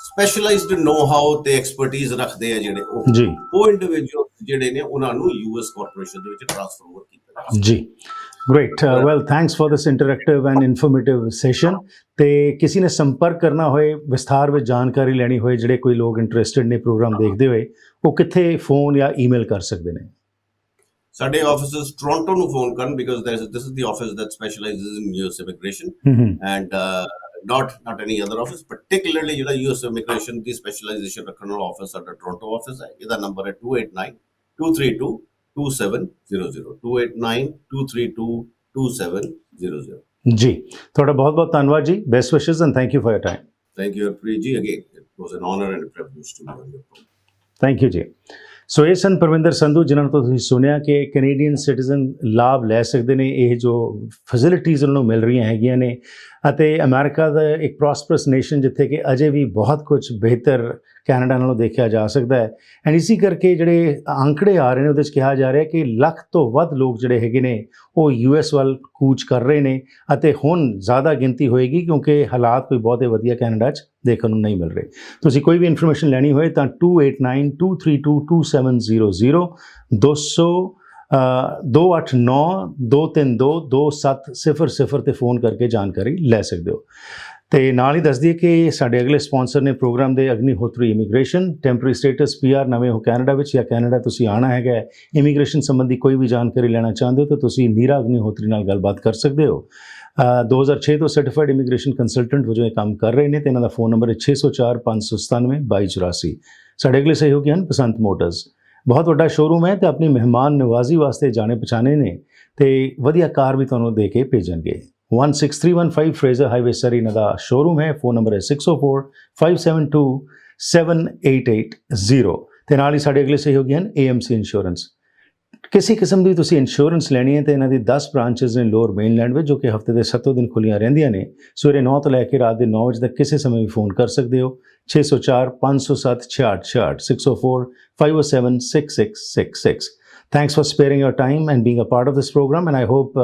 ਸਪੈਸ਼ਲਾਈਜ਼ਡ ਨੋ ਹਾਊ ਤੇ ਐਕਸਪਰਟਿਜ਼ ਰੱਖਦੇ ਆ ਜਿਹੜੇ ਉਹ। ਜੀ। ਉਹ ਇੰਡੀਵਿਜੂਅਲ ਜਿਹੜੇ ਨੇ ਉਹਨਾਂ ਨੂੰ ਯੂਐਸ ਕਾਰਪੋਰੇਸ਼ਨ ਦੇ ਵਿੱਚ ਟ੍ਰਾਂਸਫਰ ਓਵਰ ਕੀਤਾ ਜੀ great well thanks for this interactive and informative session ਤੇ ਕਿਸੇ ਨੇ ਸੰਪਰਕ ਕਰਨਾ ਹੋਏ ਵਿਸਥਾਰ ਵਿੱਚ ਜਾਣਕਾਰੀ ਲੈਣੀ ਹੋਏ ਜਿਹੜੇ ਕੋਈ ਲੋਕ ਇੰਟਰਸਟਿਡ ਨੇ ਪ੍ਰੋਗਰਾਮ ਦੇਖਦੇ ਹੋਏ ਉਹ ਕਿੱਥੇ ਫੋਨ ਜਾਂ ਈਮੇਲ ਕਰ ਸਕਦੇ ਨੇ? ਸਾਡੇ ਆਫਿਸਸ ਟੋਰਾਂਟੋ ਨੂੰ ਫੋਨ ਕਰਨ because this is the office US immigration. Hmm ਹੂੰ। And uh, not not any other office. Particularly ਜਿਹੜਾ ਯੂਐਸ ਇਮੀਗ੍ਰੇਸ਼ਨ ਦੀ ਸਪੈਸ਼ਲਾਈਜੇਸ਼ਨ ਰੱਖਣ ਵਾਲਾ ਆਫਿਸ ਸਾਡਾ ਟੋਰਾਂਟੋ ਆਫਿਸ ਹੈ ਇਹਦਾ ਨੰਬਰ ਹੈ 289 232 289 232 2700 ਜੀ ਤੁਹਾਡਾ ਬਹੁਤ ਬਹੁਤ ਧੰਨਵਾਦ ਜੀ best wishes and thank you for your time thank you Harpreet ji again it was an honour and privilege to be with you thank you ਜੀ ਸੋ ਇਹ ਸਨ ਪਰਵਿੰਦਰ ਸੰਧੂ ਜਿਨ੍ਹਾਂ ਤੋਂ ਤੁਸੀਂ ਸੁਣਿਆ ਕਿ ਕੈਨੇਡੀਅਨ ਸਿਟੀਜ਼ਨ ਲਾਭ ਲੈ ਸਕਦੇ ਨੇ ਇਹ ਜੋ ਫੈਸਿਲਿਟੀਆਂ ਉਹਨਾਂ ਨੂੰ ਮਿਲ ਰਹੀਆਂ ਹੈਗੀਆਂ ਨੇ ਅਤੇ ਅਮਰੀਕਾ ਦਾ ਇੱਕ ਪ੍ਰੋਸਪਰਸ ਨੇਸ਼ਨ ਜਿੱਥੇ ਕਿ ਅਜੇ ਵੀ ਬਹੁਤ ਕੁਝ ਬਿਹਤਰ ਕੈਨੇਡਾ ਨਾਲੋਂ ਦੇਖਿਆ ਜਾ ਸਕਦਾ ਹੈ। ਐਂਡ ਇਸੇ ਕਰਕੇ ਜਿਹੜੇ ਅੰਕੜੇ ਆ ਰਹੇ ਨੇ, ਉਹਦੇ ਵਿੱਚ ਕਿਹਾ ਜਾ ਰਿਹਾ ਕਿ ਲੱਖ ਤੋਂ ਵੱਧ ਲੋਕ ਜਿਹੜੇ ਹੈਗੇ ਨੇ, ਉਹ ਯੂਐਸ ਵੱਲ ਕੂਚ ਕਰ ਰਹੇ ਨੇ ਅਤੇ ਹੁਣ ਜ਼ਿਆਦਾ ਗਿਣਤੀ ਹੋਏਗੀ ਕਿਉਂਕਿ ਹਾਲਾਤ ਕੋਈ ਬਹੁਤੇ ਵਧੀਆ ਕੈਨੇਡਾ 'ਚ ਦੇਖਣ ਨੂੰ ਨਹੀਂ ਮਿਲ ਰਹੇ। ਤੁਸੀਂ ਕੋਈ ਵੀ ਇਨਫੋਰਮੇਸ਼ਨ ਲੈਣੀ ਹੋਏ ਤਾਂ 2892322700 200 289-232-2700 ਤੇ ਫੋਨ ਕਰਕੇ ਜਾਣਕਾਰੀ ਲੈ ਸਕਦੇ ਹੋ। ਤੇ ਨਾਲ ਹੀ ਦੱਸ ਦਈਏ ਕਿ ਸਾਡੇ ਅਗਲੇ ਸਪਾਂਸਰ ਨੇ ਪ੍ਰੋਗਰਾਮ ਦੇ Agnihotri immigration temporary status PR ਨਵੇਂ ਹੋ ਕੈਨੇਡਾ ਵਿੱਚ ਜਾਂ ਕੈਨੇਡਾ ਤੁਸੀਂ ਆਣਾ ਹੈਗਾ ਇਮੀਗ੍ਰੇਸ਼ਨ ਸੰਬੰਧੀ ਕੋਈ ਵੀ ਜਾਣਕਾਰੀ ਲੈਣਾ ਚਾਹੁੰਦੇ ਹੋ ਤਾਂ ਤੁਸੀਂ ਨੀਰਾ ਅਗਨੀਹੋਤਰੀ ਨਾਲ ਗੱਲਬਾਤ ਕਰ ਸਕਦੇ ਹੋ। ਅ, 2006 ਤੋਂ ਸਰਟੀਫਾਈਡ ਇਮੀਗ੍ਰੇਸ਼ਨ ਕੰਸਲਟੈਂਟ ਵਜੋਂ ਇਹ ਕੰਮ ਕਰ ਰਹੇ ਨੇ ਤੇ ਇਹਨਾਂ ਦਾ ਫੋਨ ਨੰਬਰ ਹੈ 604 597 2284 ਸਾਡੇ ਅਗਲੇ ਸਹਿਯੋਗੀ ਹਨ ਬਸੰਤ ਮੋਟਰਸ। ਬਹੁਤ ਵੱਡਾ ਸ਼ੋਰੂਮ ਹੈ ਤੇ ਆਪਣੀ ਮਹਿਮਾਨ ਨਿਵਾਜ਼ੀ ਵਾਸਤੇ ਜਾਣੇ ਪਛਾਣੇ ਨੇ ਤੇ ਵਧੀਆ ਕਾਰ ਵੀ ਤੁਹਾਨੂੰ ਦੇ ਕੇ ਭੇਜਣਗੇ। 16315 ਫਰੇਜ਼ਰ ਹਾਈਵੇ ਸਰੀ ਇਹਨਾਂ ਦਾ ਸ਼ੋਰੂਮ ਹੈ ਫੋਨ ਨੰਬਰ ਹੈ 604 572 7880 ਤੇ ਨਾਲ ਹੀ ਸਾਡੇ ਅਗਲੇ ਸਹਿਯੋਗੀ ਹਨ AMC ਇੰਸ਼ੋਰੈਂਸ ਕਿਸੇ ਕਿਸਮ ਦੀ ਤੁਸੀਂ ਇੰਸ਼ੋਰੈਂਸ ਲੈਣੀ ਹੈ ਤੇ ਇਹਨਾਂ ਦੀ 10 ਬ੍ਰਾਂਚਸ ਨੇ ਲੋਅਰ ਮੇਨਲੈਂਡ ਵਿੱਚ ਜੋ ਕਿ ਹਫ਼ਤੇ ਦੇ 7 ਦਿਨ ਖੁੱਲੀਆਂ ਰਹਿੰਦੀਆਂ ਨੇ, ਸਵੇਰੇ 9 ਤੋਂ ਲੈ ਕੇ ਰਾਤ ਦੇ 9 ਵਜੇ ਤੱਕ ਕਿਸੇ ਸਮੇਂ ਵੀ ਫੋਨ ਕਰ ਸਕਦੇ ਹੋ। 604 507 6666 604 507 6666 thanks for sparing your time and being a part of this programme and I hope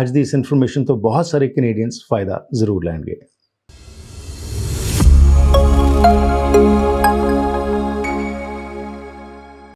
ਅੱਜ ਦੀ ਇਸ ਇਨਫੋਰਮੇਸ਼ਨ ਤੋਂ ਬਹੁਤ ਸਾਰੇ ਕੈਨੇਡੀਅਨਸ ਫਾਇਦਾ ਜ਼ਰੂਰ ਲੈਣਗੇ